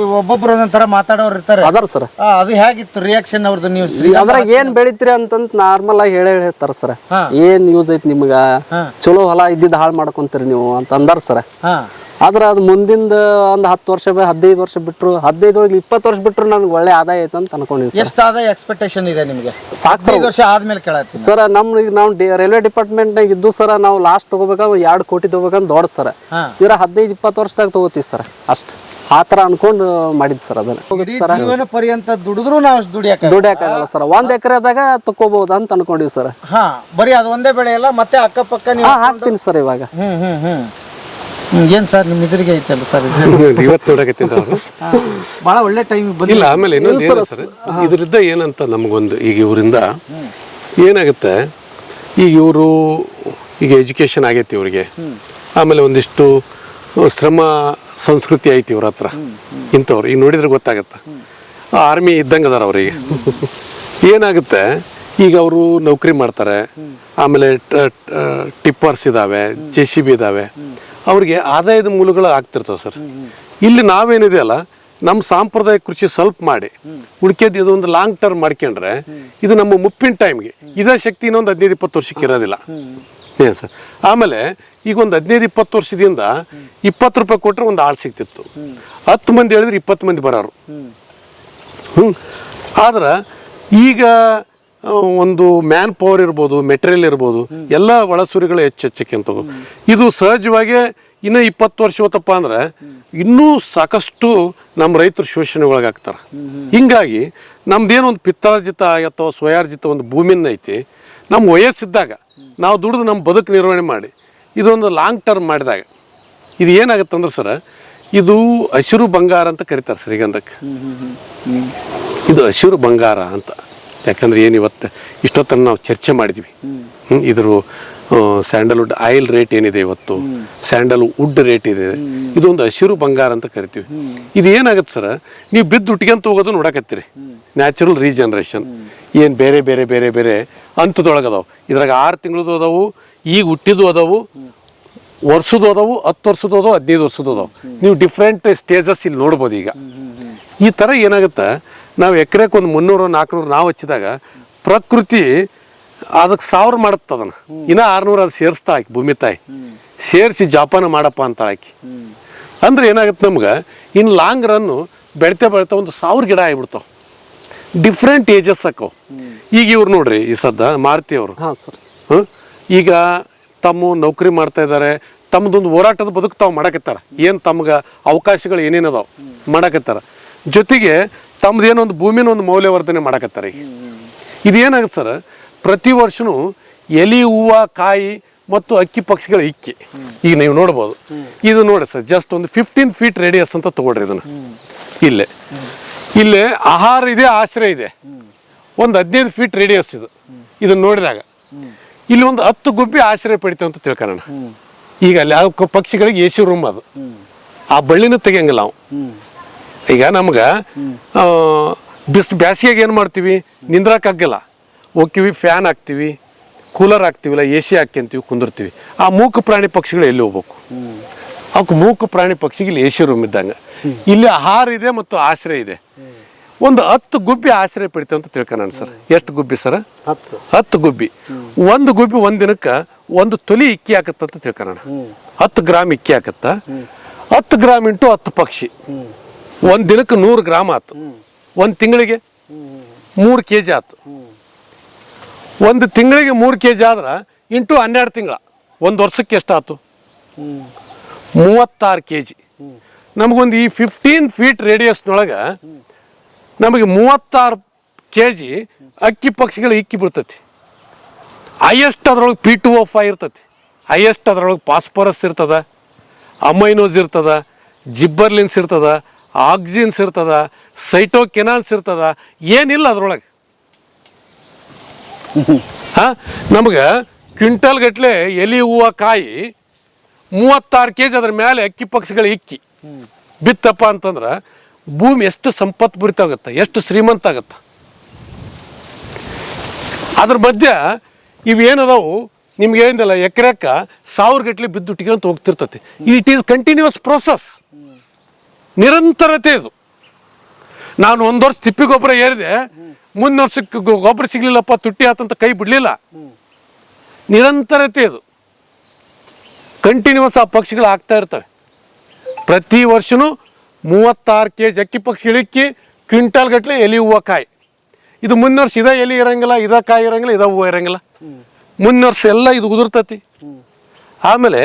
ಒಬ್ಬೊಬ್ರು ಒಂದೊಂಥರ ಮಾತಾಡೋರು ಇರ್ತಾರೆ. ಅದಾರ ಸರ್. ಆ, ಅದು ಹೇಗಿತ್ತು ರಿಯಾಕ್ಷನ್ ಅವ್ರದ್ದು ನೀವು ಶ್ರೀ- ಅದ್ರಾಗ ಏನ್ ಬೆಳಿತೀರಿ ಅಂತಂತ ನಾರ್ಮಲ್ ಆಗಿ ಹೇಳಿ ಹೇಳ್ತಾರ ಸರ್. ಹಾ. ಏನ್ ಯೂಸ್ ಐತಿ ನಿಮ್ಗ? ಚಲೋ ಹೊಲ ಇದ್ದಿದ್ದು ಹಾಳು ಮಾಡ್ಕೊಂತೀರಿ ನೀವು ಅಂತ ಅಂದಾರ ಸರ್. ಹಾ. ಆದ್ರೆ ಅದು ಮುಂದಿಂದ ಒಂದು ಹತ್ತು ವರ್ಷ ಬ- ಹದಿನೈದು ವರ್ಷ ಬಿಟ್ಟರು ಹದಿನೈದು ಹೋಗಿ ಇಪ್ಪತ್ತು ವರ್ಷ ಬಿಟ್ಟರು ನನಗೆ ಒಳ್ಳೆ ಆದಾಯ ಆಯ್ತು ಅಂತ ಅನ್ಕೊಂಡಿದ್ದೀನಿ ಸರ್. ಎಷ್ಟು ಆದಾಯ ಎಕ್ಸ್ಪೆಕ್ಟೇಷನ್ ಇದೆ ನಿಮಗೆ? ಸಾಕು ಸರ್ ಐದು ವರ್ಷ ಆದ್ಮೇಲೆ ಕೇಳತ್ತೀನಿ. ಸರ್ ನಮ್ ಈಗ ನಾವು ರೈಲ್ವೆ ಡಿಪಾರ್ಟ್ಮೆಂಟ್ನಾಗ ಇದ್ದು ಸರ್ ನಾವು ಲಾಸ್ಟ್ ತಗೋಬೇಕಂದ್ರೆ ಎರಡು ಕೋಟಿ ತಗೋಬೇಕಂತ ದೊಡ್ಡ ಸರ್. ಹಾ. ಇದ್ರ ಹದಿನೈದು ಇಪ್ಪತ್ತು ವರ್ಷದಾಗ ತಗೋತೀವಿ ಸರ್ ಅಷ್ಟು. ಆ ಥರ ಅನ್ಕೊಂಡು ಮಾಡಿದ್ದು ಸರ್ ಅದನ್ನ. ಇಡೀ ಜೀವನ ಪರ್ಯಂತ ದುಡಿದ್ರು ನಾವು ಅಷ್ಟು ದುಡಿಯಕ ದುಡಿಯಕ್ಕಾಗಲ್ಲ ಸರ್. ಒಂದ್ ಎಕರೆದಾಗ ತಕೋಬಹುದು ಅಂತ ಅನ್ಕೊಂಡಿವಿ ಸರ್. ಹಾ ಬರೀ ಅದು ಒಂದೇ ಬೆಳೆ ಅಲ್ಲ ಮತ್ತೆ ಅಕ್ಕಪಕ್ಕ ನೀವು ಹಾ ಹಾಕ್ತೀನಿ ಸರ್ ಇವಾಗ. ಹ್ಮ್ ಹ್ಮ್ ಹ್ಮ್, ಏನ್ ಸರ್ ನಿಮ್ ಎದುರಿಗೆ ಐತಲ್ಲ ಸರ್ (laughs) ಇವತ್ತು ನೋಡಕತ್ತಿದ್ದ ಅವರು. ಬಹಳ ಒಳ್ಳೆ ಟೈಮ್ ಬಂದಿಲ್ಲ ಆಮೇಲೆ ಇನ್ನೊಂದು ಏನು ಸರ್ ಇದರಿಂದ ಏನಂತ ನಮಗೊಂದು ಈಗ ಇವರಿಂದ ಏನಾಗುತ್ತೆ ಈಗ ಇವರು ಈಗ ಎಜುಕೇಶನ್ ಆಗೈತಿ ಇವರಿಗೆ. ಆಮೇಲೆ ಒಂದಿಷ್ಟು ಶ್ರಮ ಸಂಸ್ಕೃತಿ ಐತಿ ಇವ್ರ ಹತ್ರ. ಇಂಥವ್ರು ಈಗ ನೋಡಿದ್ರೆ ಗೊತ್ತಾಗತ್ತೆ. ಆರ್ಮಿ ಇದ್ದಂಗೆ ಅದಾರ ಅವರಿಗೆ ಏನಾಗುತ್ತೆ ಈಗ ಅವರು ನೌಕರಿ ಮಾಡ್ತಾರೆ. ಆಮೇಲೆ ಟಿಪ್ಪರ್ಸ್ ಇದಾವೆ ಜೆ ಸಿ ಬಿ ಇದಾವೆ. ಅವ್ರಿಗೆ ಆದಾಯದ ಮೂಲಗಳು ಆಗ್ತಿರ್ತವೆ ಸರ್. ಇಲ್ಲಿ ನಾವೇನಿದೆ ಅಲ್ಲ ನಮ್ಮ ಸಾಂಪ್ರದಾಯಿಕ ಕೃಷಿ ಸ್ವಲ್ಪ ಮಾಡಿ ಉಳ್ಕೆದ್ದು ಒಂದು ಲಾಂಗ್ ಟರ್ಮ್ ಮಾಡ್ಕೊಂಡ್ರೆ, ಇದು ನಮ್ಮ ಮುಪ್ಪಿನ ಟೈಮ್ಗೆ ಇದೇ ಶಕ್ತಿ ಇನ್ನೊಂದು ಹದಿನೈದು, ಇಪ್ಪತ್ತು ವರ್ಷಕ್ಕೆ ಇರೋದಿಲ್ಲ. ಏನು ಸರ್? ಆಮೇಲೆ ಈಗ ಒಂದು ಹದಿನೈದು, ಇಪ್ಪತ್ತು ವರ್ಷದಿಂದ ಇಪ್ಪತ್ತು ರೂಪಾಯಿ ಕೊಟ್ಟರೆ ಒಂದು ಆಳು ಸಿಗ್ತಿತ್ತು. ಹತ್ತು ಮಂದಿ ಹೇಳಿದ್ರೆ ಇಪ್ಪತ್ತು ಮಂದಿ ಬರೋರು. ಹ್ಞೂ ಆದ್ರೆ ಈಗ ಒಂದು ಮ್ಯಾನ್ ಪವರ್ ಇರ್ಬೋದು ಮೆಟೀರಿಯಲ್ ಇರ್ಬೋದು ಎಲ್ಲ ಒಳಸುರಿಗಳು ಹೆಚ್ಚು ಇದು ಸಹಜವಾಗಿ ಇನ್ನು ಇಪ್ಪತ್ತು ವರ್ಷ ಹೋತಪ್ಪ ಅಂದ್ರೆ ಇನ್ನೂ ಸಾಕಷ್ಟು ನಮ್ಮ ರೈತರು ಶೋಷಣೆ ಒಳಗಾಗ್ತಾರೆ. ಹಿಂಗಾಗಿ ನಮ್ದೇನೋ ಒಂದು ಪಿತ್ತಾರ್ಜಿತ ಅಥವಾ ಸ್ವಯಾರ್ಜಿತ ಒಂದು ಭೂಮಿನ ಐತಿ ನಮ್ಮ ವಯಸ್ಸಿದ್ದಾಗ ನಾವು ದುಡಿದು ನಮ್ಮ ಬದುಕು ನಿರ್ವಹಣೆ ಮಾಡಿ ಇದೊಂದು ಲಾಂಗ್ ಟರ್ಮ್ ಮಾಡಿದಾಗ ಇದು ಏನಾಗುತ್ತೆ ಅಂದ್ರೆ ಸರ್ ಇದು ಹಸಿರು ಬಂಗಾರ ಅಂತ ಕರೀತಾರೆ ಶ್ರೀಗಂಧಕ್ಕೆ ಇದು ಹಸಿರು ಬಂಗಾರ ಅಂತ. ಯಾಕಂದ್ರೆ ಏನು ಇವತ್ತು ಇಷ್ಟೊತ್ತನ್ನು ನಾವು ಚರ್ಚೆ ಮಾಡಿದ್ವಿ. ಇದ್ರ ಸ್ಯಾಂಡಲ್ವುಡ್ ಆಯಿಲ್ ರೇಟ್ ಏನಿದೆ ಇವತ್ತು? ಸ್ಯಾಂಡಲ್ ವುಡ್ ರೇಟ್ ಇದೆ. ಇದೊಂದು ಹಸಿರು ಬಂಗಾರ ಅಂತ ಕರಿತೀವಿ. ಇದು ಏನಾಗುತ್ತೆ ಸರ್? ನೀವು ಬಿದ್ದು ಉಟ್ಕೊಂತ ಹೋಗೋದು ನೋಡಕತ್ತೀರಿ. Natural regeneration. ಏನು ಬೇರೆ ಬೇರೆ ಬೇರೆ ಬೇರೆ ಹಂತದೊಳಗೆ ಅದಾವು. ಇದ್ರಾಗ ಆರು ತಿಂಗಳದ್ದು ಅದಾವು ಈಗ ಹುಟ್ಟಿದ್ದು ಅದಾವು ವರ್ಷದ ಅದಾವು ಹತ್ತು ವರ್ಷದ ಅದಾವು ಹದಿನೈದು ವರ್ಷದ ಅದಾವು. ನೀವು ಡಿಫ್ರೆಂಟ್ ಸ್ಟೇಜಸ್ ಇಲ್ಲಿ ನೋಡ್ಬೋದು ಈಗ. ಈ ಥರ ಏನಾಗುತ್ತೆ? ನಾವು ಎಕರೆಗೆ ಒಂದು ಮುನ್ನೂರು ನಾಲ್ಕುನೂರು ನಾವು ಹಚ್ಚಿದಾಗ ಪ್ರಕೃತಿ ಅದಕ್ಕೆ ಸಾವಿರ ಮಾಡುತ್ತೆ ಅದನ್ನು. ಇನ್ನ ಆರ್ನೂರು ಅದು ಸೇರಿಸ್ತಾ ಆಕಿ ಭೂಮಿ ತಾಯಿ. ಸೇರಿಸಿ ಜಾಪಾನ ಮಾಡಪ್ಪ ಅಂತ ಆಕಿ. ಅಂದ್ರೆ ಏನಾಗುತ್ತೆ ನಮ್ಗೆ ಇನ್ ಲಾಂಗ್ ರನ್ನು ಬೆಳಿತಾ ಬೆಳಿತಾ ಒಂದು ಸಾವಿರ ಗಿಡ ಆಗಿಬಿಡ್ತಾವೆ. ಡಿಫ್ರೆಂಟ್ ಏಜಸ್ ಆಕವು ಈಗ ಇವ್ರು ನೋಡ್ರಿ ಈ ಸದ್ದ ಮಾರುತಿ ಅವರು. ಹಾ ಸರ್. ಈಗ ತಮ್ಮ ನೌಕರಿ ಮಾಡ್ತಾ ಇದ್ದಾರೆ ತಮ್ಮದೊಂದು ಹೋರಾಟದ ಬದುಕು ತಾವು ಮಾಡಕತ್ತಾರ. ಏನು ತಮ್ಗೆ ಅವಕಾಶಗಳು ಏನೇನು ಅದಾವ? ಮಾಡಕತ್ತಾರ. ಜೊತೆಗೆ ತಮ್ಮದೇನೋ ಒಂದು ಭೂಮಿನ ಒಂದು ಮೌಲ್ಯವರ್ಧನೆ ಮಾಡಕತ್ತಾರೆ ಈಗ. ಇದೇನಾಗುತ್ತೆ ಸರ್? ಪ್ರತಿ ವರ್ಷನೂ ಎಲಿ, ಹೂವು, ಕಾಯಿ ಮತ್ತು ಅಕ್ಕಿ ಪಕ್ಷಿಗಳ ಇಕ್ಕಿ. ಈಗ ನೀವು ನೋಡ್ಬೋದು. ಇದು ನೋಡಿ ಸರ್ ಜಸ್ಟ್ ಒಂದು ಫಿಫ್ಟೀನ್ ಫೀಟ್ ರೇಡಿಯಸ್ ಅಂತ ತಗೊಳ್ರಿ ಇದನ್ನು. ಇಲ್ಲೇ. ಇಲ್ಲೇ ಆಹಾರ ಇದೆ, ಆಶ್ರಯ ಇದೆ. ಒಂದು ಹದಿನೈದು ಫೀಟ್ ರೇಡಿಯಸ್ ಇದು. ಇದನ್ನ ನೋಡಿದಾಗ. ಇಲ್ಲಿ ಒಂದು ಹತ್ತು ಗುಬ್ಬಿ ಆಶ್ರಯ ಪಡಿತೇವೆ ಅಂತ ತಿಳ್ಕೊಳ್ಳೋಣ ಈಗ ಅಲ್ಲಿ ಯಾವ ಪಕ್ಷಿಗಳಿಗೆ ಎ ಸಿ ರೂಮ್ ಅದು. ಆ ಬಳ್ಳಿನ ತೆಗಿಯಂಗಿಲ್ಲ ನಾವು ಈಗ ನಮ್ಗೆ ಬಿಸ್ ಬ್ಯಾಸಿಗೆಗೆ ಏನು ಮಾಡ್ತೀವಿ? ನಿಂದ್ರಕ್ಕಾಗಲ್ಲ ಹೋಗ್ತೀವಿ ಫ್ಯಾನ್ ಹಾಕ್ತೀವಿ ಕೂಲರ್ ಹಾಕ್ತೀವಿಲ್ಲ ಎ ಸಿ ಹಾಕ್ಯಂತೀವಿ ಕುಂದಿರ್ತೀವಿ. ಆ ಮೂಕ ಪ್ರಾಣಿ ಪಕ್ಷಿಗಳು ಎಲ್ಲಿ ಹೋಗ್ಬೇಕು? ಅವಕ್ಕೆ ಮೂಕ ಪ್ರಾಣಿ ಪಕ್ಷಿಗೆ ಇಲ್ಲಿ ಎ ಸಿ ರೂಮ್ ಇದ್ದಂಗೆ. ಇಲ್ಲಿ ಆಹಾರ ಇದೆ ಮತ್ತು ಆಶ್ರಯ ಇದೆ. ಒಂದು ಹತ್ತು ಗುಬ್ಬಿ ಆಶ್ರಯ ಪಡಿತೇವೆ ಅಂತ ತಿಳ್ಕೊಳ್ಳೋಣ ಸರ್. ಎಷ್ಟು ಗುಬ್ಬಿ ಸರ್? ಹತ್ತು. ಗುಬ್ಬಿ. ಒಂದು ಗುಬ್ಬಿ ಒಂದು ದಿನಕ್ಕೆ ಒಂದು ತೊಲಿ ಇಕ್ಕಿ ಹಾಕತ್ತಂತ ತಿಳ್ಕೊಳ್ಳೋಣ ಹತ್ತು ಗ್ರಾಮ್ ಇಕ್ಕಿ ಹಾಕತ್ತ? ಹತ್ತು ಗ್ರಾಮ್ ಇಂಟು ಹತ್ತು ಪಕ್ಷಿ. ಒಂದ್ ದಿನಕ್ಕೆ ನೂರು ಗ್ರಾಮ್ ಆತು. ಒಂದು ತಿಂಗಳಿಗೆ ಮೂರು ಕೆ ಜಿ ಆಯ್ತು ಒಂದು ತಿಂಗಳಿಗೆ ಮೂರು ಕೆ ಜಿ ಆದ್ರೆ ಇಂಟು ಹನ್ನೆರಡು ತಿಂಗಳ. ಒಂದು ವರ್ಷಕ್ಕೆ ಎಷ್ಟಾಯ್ತು ಮೂವತ್ತಾರು ಕೆ ಜಿ ನಮಗೊಂದು ಈ ಫಿಫ್ಟೀನ್ ಫೀಟ್ ರೇಡಿಯಸ್ನೊಳಗೆ ನಮಗೆ ಮೂವತ್ತಾರು ಕೆ ಜಿ ಅಕ್ಕಿ ಪಕ್ಷಿಗಳು ಇಕ್ಕಿ ಬಿಡ್ತತಿ. ಹೈಯೆಸ್ಟ್ ಅದ್ರೊಳಗೆ ಪಿ ಟು ಓ ಫೈ ಇರ್ತತಿ. ಹೈಯೆಸ್ಟ್ ಅದ್ರೊಳಗೆ ಪಾಸ್ಪರಸ್ ಇರ್ತದ ಅಮೈನೋಸ್ ಇರ್ತದ ಜಿಬ್ಬರ್ಲಿನ್ಸ್ ಇರ್ತದ ಆಕ್ಸಿನ್ಸ್ ಇರ್ತದ ಸೈಟೋಕೆನಾನ್ಸ್ ಇರ್ತದ, ಏನಿಲ್ಲ ಅದ್ರೊಳಗೆ. ಹಾಂ, ನಮ್ಗೆ ಕ್ವಿಂಟಲ್ ಗಟ್ಲೆ ಎಲಿ, ಹೂವು, ಕಾಯಿ ಮೂವತ್ತಾರು ಕೆ ಜಿ ಅದ್ರ ಮೇಲೆ ಅಕ್ಕಿ ಪಕ್ಷಿಗಳು ಇಕ್ಕಿ. ಬಿತ್ತಪ್ಪ ಅಂತಂದ್ರೆ ಭೂಮಿ ಎಷ್ಟು ಸಂಪತ್ಭರಿತ ಆಗುತ್ತೆ ಎಷ್ಟು ಶ್ರೀಮಂತ ಆಗತ್ತೆ. ಅದ್ರ ಮಧ್ಯೆ ಇವೇನದವು? ನಿಮ್ಗೆ ಏನಿಲ್ಲ ಎಕರೆಕ್ಕ ಸಾವಿರ ಗಟ್ಲೆ ಬಿದ್ದು ಅಂತ ಹೋಗ್ತಿರ್ತತಿ. ಇಟ್ ಈಸ್ ಕಂಟಿನ್ಯೂಸ್ ಪ್ರೋಸೆಸ್ ನಿರಂತರತೆ ಇದು. ನಾನು ಒಂದು ವರ್ಷ ತಿಪ್ಪಿ ಗೊಬ್ಬರ ಏರಿದೆ ಮುಂದಿನ ವರ್ಷಕ್ಕೆ ಗೊಬ್ಬರ ಸಿಗ್ಲಿಲ್ಲಪ್ಪ, ತುಟ್ಟಿ ಆತಂತ ಕೈ ಬಿಡಲಿಲ್ಲ. ನಿರಂತರತೆ ಇದು. ಕಂಟಿನ್ಯೂಸ್ ಆ ಪಕ್ಷಿಗಳು ಆಗ್ತಾ ಇರ್ತವೆ. ಪ್ರತಿ ವರ್ಷನೂ ಮೂವತ್ತಾರು ಕೆ ಜಿ ಅಕ್ಕಿ ಪಕ್ಷಿ ಇಳಿಕ್ಕಿ ಕ್ವಿಂಟಾಲ್ ಗಟ್ಟಲೆ ಎಲಿ ಹೂವು ಕಾಯಿ. ಇದು ಮುಂದಿನ ವರ್ಷ ಇದ ಎಲಿ ಇರಂಗಿಲ್ಲ, ಇದ ಕಾಯಿ ಇರಂಗಿಲ್ಲ, ಇದ ಹೂವು ಇರಂಗಿಲ್ಲ. ಮುಂದಿನ ವರ್ಷ ಎಲ್ಲ ಇದು ಉದುರ್ತತಿ. ಆಮೇಲೆ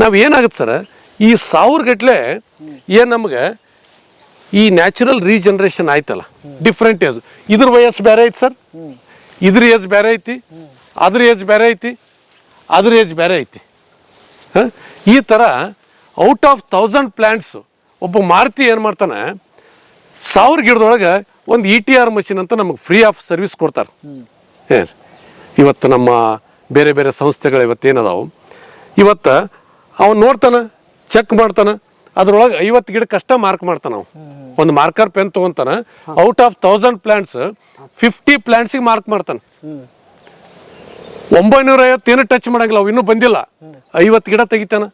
ನಾವು ಏನಾಗುತ್ತೆ ಸರ್, ಈ ಸಾವಿರ ಗಟ್ಲೆ ಏನು ನಮ್ಗೆ? ಈ ನ್ಯಾಚುರಲ್ ರೀಜನರೇಷನ್ ಆಯ್ತಲ್ಲ ಡಿಫ್ರೆಂಟ್ ಏಜ್ ಇದ್ರ ವಯಸ್ಸು ಬೇರೆ ಐತಿ ಸರ್. ಇದ್ರ ಏಜ್ ಬೇರೆ ಐತಿ, ಅದ್ರ ಏಜ್ ಬೇರೆ ಐತಿ, ಅದ್ರ ಏಜ್ ಬೇರೆ ಐತಿ? ಈ ಥರ ಔಟ್ ಆಫ್ ಥೌಸಂಡ್ ಪ್ಲ್ಯಾಂಟ್ಸು ಒಬ್ಬ ಮಾರುತಿ ಏನು ಮಾಡ್ತಾನೆ, ಸಾವಿರ ಗಿಡದೊಳಗೆ ಒಂದು ಇ ಟಿ ಆರ್ ಮಷಿನ್ ಅಂತ ನಮಗೆ ಫ್ರೀ ಆಫ್ ಸರ್ವಿಸ್ ಕೊಡ್ತಾರೆ. ಏನು ಇವತ್ತು ನಮ್ಮ ಬೇರೆ ಬೇರೆ ಸಂಸ್ಥೆಗಳು ಇವತ್ತು ಏನದಾವು ಇವತ್ತು ಅವನು ನೋಡ್ತಾನೆ ಚೆಕ್ ಮಾಡ್ತಾನೆ ಅದ್ರೊಳಗೆ ಐವತ್ತು ಗಿಡಕ್ಕೆ ಅಷ್ಟ ಮಾರ್ಕ್ ಮಾಡ್ತಾನೆ ನಾವು ಒಂದು marker pen ತೊಗೊಂತಾನೆ out of thousand plants fifty ಪ್ಲ್ಯಾಂಟ್ಸಿಗೆ mark ಮಾಡ್ತಾನೆ. ಒಂಬೈನೂರ ಐವತ್ತೇನು ಟಚ್ ಮಾಡಂಗಿಲ್ಲ, ಅವು ಇನ್ನೂ ಬಂದಿಲ್ಲ. ಐವತ್ತು ಗಿಡ ತೆಗಿತಾನ.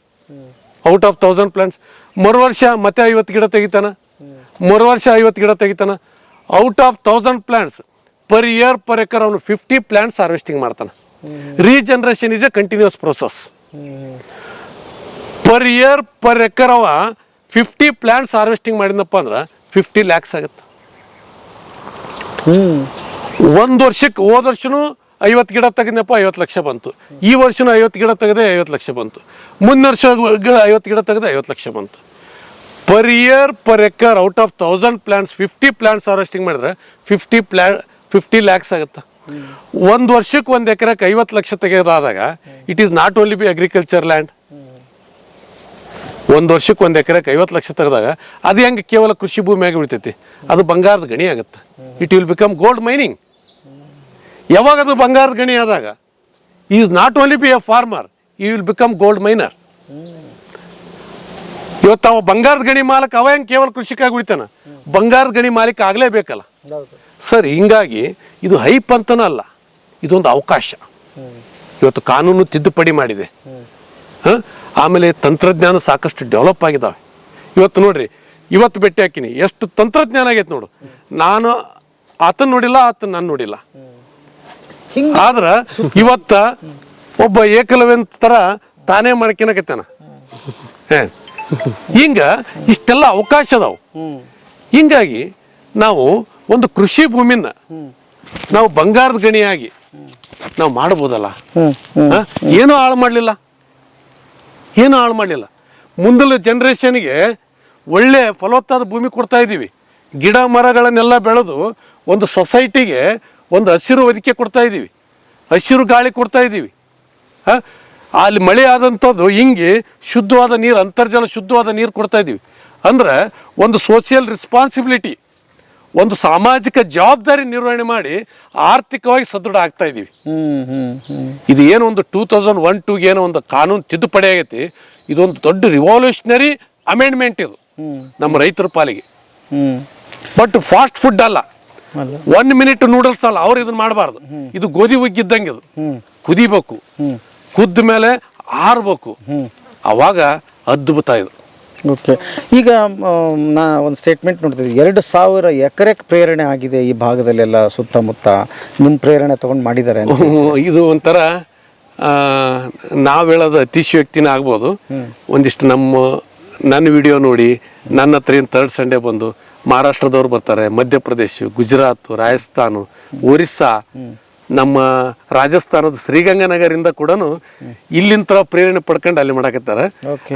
ಔಟ್ ಆಫ್ ತೌಸಂಡ್ ಪ್ಲಾಂಟ್ಸ್ ಮರು ವರ್ಷ ಮತ್ತೆ ಐವತ್ತು ಗಿಡ ತೆಗಿತಾನ. ಮರು ವರ್ಷ ಐವತ್ತು ಗಿಡ ತೆಗಿತಾನ. Out of thousand plants per year per acre ಅವನು ಫಿಫ್ಟಿ ಪ್ಲಾಂಟ್ಸ್ ಹಾರ್ವೆಸ್ಟಿಂಗ್ ಮಾಡ್ತಾನೆ. Regeneration is a continuous process per year per acre ಅವ ಫಿಫ್ಟಿ ಪ್ಲಾಂಟ್ಸ್ ಹಾರ್ವೆಸ್ಟಿಂಗ್ ಮಾಡಿದ್ನಪ್ಪ ಅಂದ್ರೆ ಫಿಫ್ಟಿ ಲ್ಯಾಕ್ಸ್ ಆಗುತ್ತೆ. ಒಂದು ವರ್ಷಕ್ಕೆ ಹೋದ ವರ್ಷನೂ ಐವತ್ತು ಗಿಡ ತೆಗೆದಪ್ಪ ಐವತ್ತು ಲಕ್ಷ ಬಂತು. ಈ ವರ್ಷನೂ ಐವತ್ತು ಗಿಡ ತೆಗೆದೆ ಐವತ್ತು ಲಕ್ಷ ಬಂತು. ಮುಂದಿನ ವರ್ಷ ಐವತ್ತು ಗಿಡ ತೆಗೆದೆ ಐವತ್ತು ಲಕ್ಷ ಬಂತು. Per year per acre out of thousand plants fifty plants harvesting ಮಾಡಿದ್ರೆ ಫಿಫ್ಟಿ ಪ್ಲಾ ಫಿಫ್ಟಿ ಲ್ಯಾಕ್ಸ್ ಆಗುತ್ತೆ. ಒಂದು ವರ್ಷಕ್ಕೆ ಒಂದು ಎಕರೆಗೆ ಐವತ್ತು ಲಕ್ಷ ತೆಗೆಯೋದಾದಾಗ it is not only be agriculture land ಒಂದು ವರ್ಷಕ್ಕೆ ಒಂದು ಎಕರೆಗೆ ಐವತ್ತು ಲಕ್ಷ ತೆಗೆದಾಗ ಅದು ಹೆಂಗೆ ಕೇವಲ ಕೃಷಿ ಭೂಮಿಯಾಗಿ ಉಳಿತೈತಿ? ಅದು ಬಂಗಾರದ ಗಣಿ ಆಗುತ್ತೆ. It will become gold mining ಯಾವಾಗ ಅದು ಬಂಗಾರದ ಗಣಿ ಆದಾಗ is not only be a farmer he will become gold miner ಇವತ್ತು ಅವ ಬಂಗಾರದ ಗಣಿ ಮಾಲಕ ಅವ ಹೆಂಗೆ ಕೇವಲ ಕೃಷಿಕಾಗಿ ಉಳಿತಾನ? ಬಂಗಾರದ ಗಣಿ ಮಾಲೀಕ ಆಗಲೇಬೇಕಲ್ಲ? ಸರ್ ಹಿಂಗಾಗಿ ಇದು ಹೈಪ್ ಅಂತನೂ ಅಲ್ಲ ಇದೊಂದು ಅವಕಾಶ. ಇವತ್ತು ಕಾನೂನು ತಿದ್ದುಪಡಿ ಮಾಡಿದೆ. ಹ? ಆಮೇಲೆ ತಂತ್ರಜ್ಞಾನ ಸಾಕಷ್ಟು ಡೆವಲಪ್ ಆಗಿದ್ದಾವೆ ಇವತ್ತು ನೋಡ್ರಿ ಇವತ್ತು ಭೇಟಿ ಹಾಕಿನಿ ಎಷ್ಟು ತಂತ್ರಜ್ಞಾನ ಆಗೈತೆ ನೋಡು. ನಾನು ಆತನ್ ನೋಡಿಲ್ಲ ಆತನ್ ನಾನು ನೋಡಿಲ್ಲ. ಆದ್ರ ಇವತ್ತ ಒಬ್ಬ ಏಕಲವ್ಯನ್ ತರ ತಾನೇ ಮಾಡ್ಕೊಳಕತ್ತಾನ ಹಿಂಗ ಇಷ್ಟೆಲ್ಲ ಅವಕಾಶ ಅದಾವು. ಹಿಂಗಾಗಿ ನಾವು ಒಂದು ಕೃಷಿ ಭೂಮಿನ ನಾವು ಬಂಗಾರದ ಗಣಿಯಾಗಿ ನಾವು ಮಾಡ್ಬೋದಲ್ಲ ಏನೂ ಹಾಳು ಮಾಡಲಿಲ್ಲ. ಏನೂ ಹಾಳು ಮಾಡಲಿಲ್ಲ. ಮುಂದಿನ ಜನ್ರೇಷನ್ಗೆ ಒಳ್ಳೆ ಫಲವತ್ತಾದ ಭೂಮಿ ಕೊಡ್ತಾ ಇದ್ದೀವಿ. ಗಿಡ ಮರಗಳನ್ನೆಲ್ಲ ಬೆಳೆದು ಒಂದು ಸೊಸೈಟಿಗೆ ಒಂದು ಹಸಿರು ಹೊದಿಕೆ ಕೊಡ್ತಾ ಇದ್ದೀವಿ. ಹಸಿರು ಗಾಳಿ ಕೊಡ್ತಾ ಇದ್ದೀವಿ. ಹಾಂ? ಅಲ್ಲಿ ಮಳೆ ಆದಂಥದ್ದು ಹಿಂಗೆ ಶುದ್ಧವಾದ ನೀರು, ಅಂತರ್ಜಲ ಶುದ್ಧವಾದ ನೀರು ಕೊಡ್ತಾ ಇದ್ದೀವಿ. ಅಂದ್ರೆ ಒಂದು ಸೋಷಿಯಲ್ ರೆಸ್ಪಾನ್ಸಿಬಿಲಿಟಿ ಒಂದು ಸಾಮಾಜಿಕ ಜವಾಬ್ದಾರಿ ನಿರ್ವಹಣೆ ಮಾಡಿ ಆರ್ಥಿಕವಾಗಿ ಸದೃಢ ಆಗ್ತಾ ಇದೀವಿ. ಇದು ಏನೋ ಒಂದು ಟೂ ತೌಸಂಡ್ ಒನ್ ಟೂಗೆ ಏನೋ ಒಂದು ಕಾನೂನು ತಿದ್ದುಪಡಿ ಆಗೈತಿ. ಇದೊಂದು ದೊಡ್ಡ ರಿವಾಲ್ಯೂಷನರಿ ಅಮೆಂಡ್ಮೆಂಟ್ ಇದು. ನಮ್ಮ ರೈತರ ಪಾಲಿಗೆ. ಬಟ್ ಫಾಸ್ಟ್ ಫುಡ್ ಅಲ್ಲ. ಅಲ್ಲ. ಒನ್ ಮಿನಿಟ್ ನೂಡಲ್ಸ್ ಅಲ್ಲ ಅವ್ರು ಇದನ್ನ ಮಾಡಬಾರ್ದು. ಇದು ಗೋಧಿ ಉಗ್ಗಿದ್ದಂಗೆ ಇದು. ಕುದಿಬೇಕು. ಕುದ್ದ ಮೇಲೆ ಆರ್ಬೇಕು. ಅವಾಗ ಅದ್ಭುತ ಇದು. ಓಕೆ ಈಗ ಮ್, ನಾ ಒಂದು ಸ್ಟೇಟ್ಮೆಂಟ್ ನೋಡ್ತಿದ್ದೆ. ಎರಡು ಸಾವಿರ ಎಕರೆಗೆ ಪ್ರೇರಣೆ ಆಗಿದೆ ಈ ಭಾಗದಲ್ಲೆಲ್ಲ ಸುತ್ತಮುತ್ತ. ನಿಮ್ಮ ಪ್ರೇರಣೆ ತಗೊಂಡು ಮಾಡಿದ್ದಾರೆ ಅಂತ (laughs) ಇದು ಒಂಥರ ನಾವು ನಾವ್ ಹೇಳೋದು ಅತಿಶಯೋಕ್ತಿನ ಆಗ್ಬೋದು. ಒಂದಿಷ್ಟು ನಮ್ಮ ನನ್ನ ವಿಡಿಯೋ ನೋಡಿ ನನ್ನ ಹತ್ರ ಏನು ತರ್ಡ್ ಸಂಡೇ ಬಂದು ಮಹಾರಾಷ್ಟ್ರದವ್ರು ಬರ್ತಾರೆ ಮಧ್ಯಪ್ರದೇಶ ಗುಜರಾತ್ ರಾಜಸ್ಥಾನ ಒರಿಸ್ಸಾ. ನಮ್ಮ ರಾಜಸ್ಥಾನದ ಶ್ರೀಗಂಗಾನಗರಿಂದ ಕೂಡ ಇಲ್ಲಿಂತ ಪ್ರೇರಣೆ ಪಡ್ಕೊಂಡು ಅಲ್ಲಿ ಮಾಡಾಕತ್ತಾರ.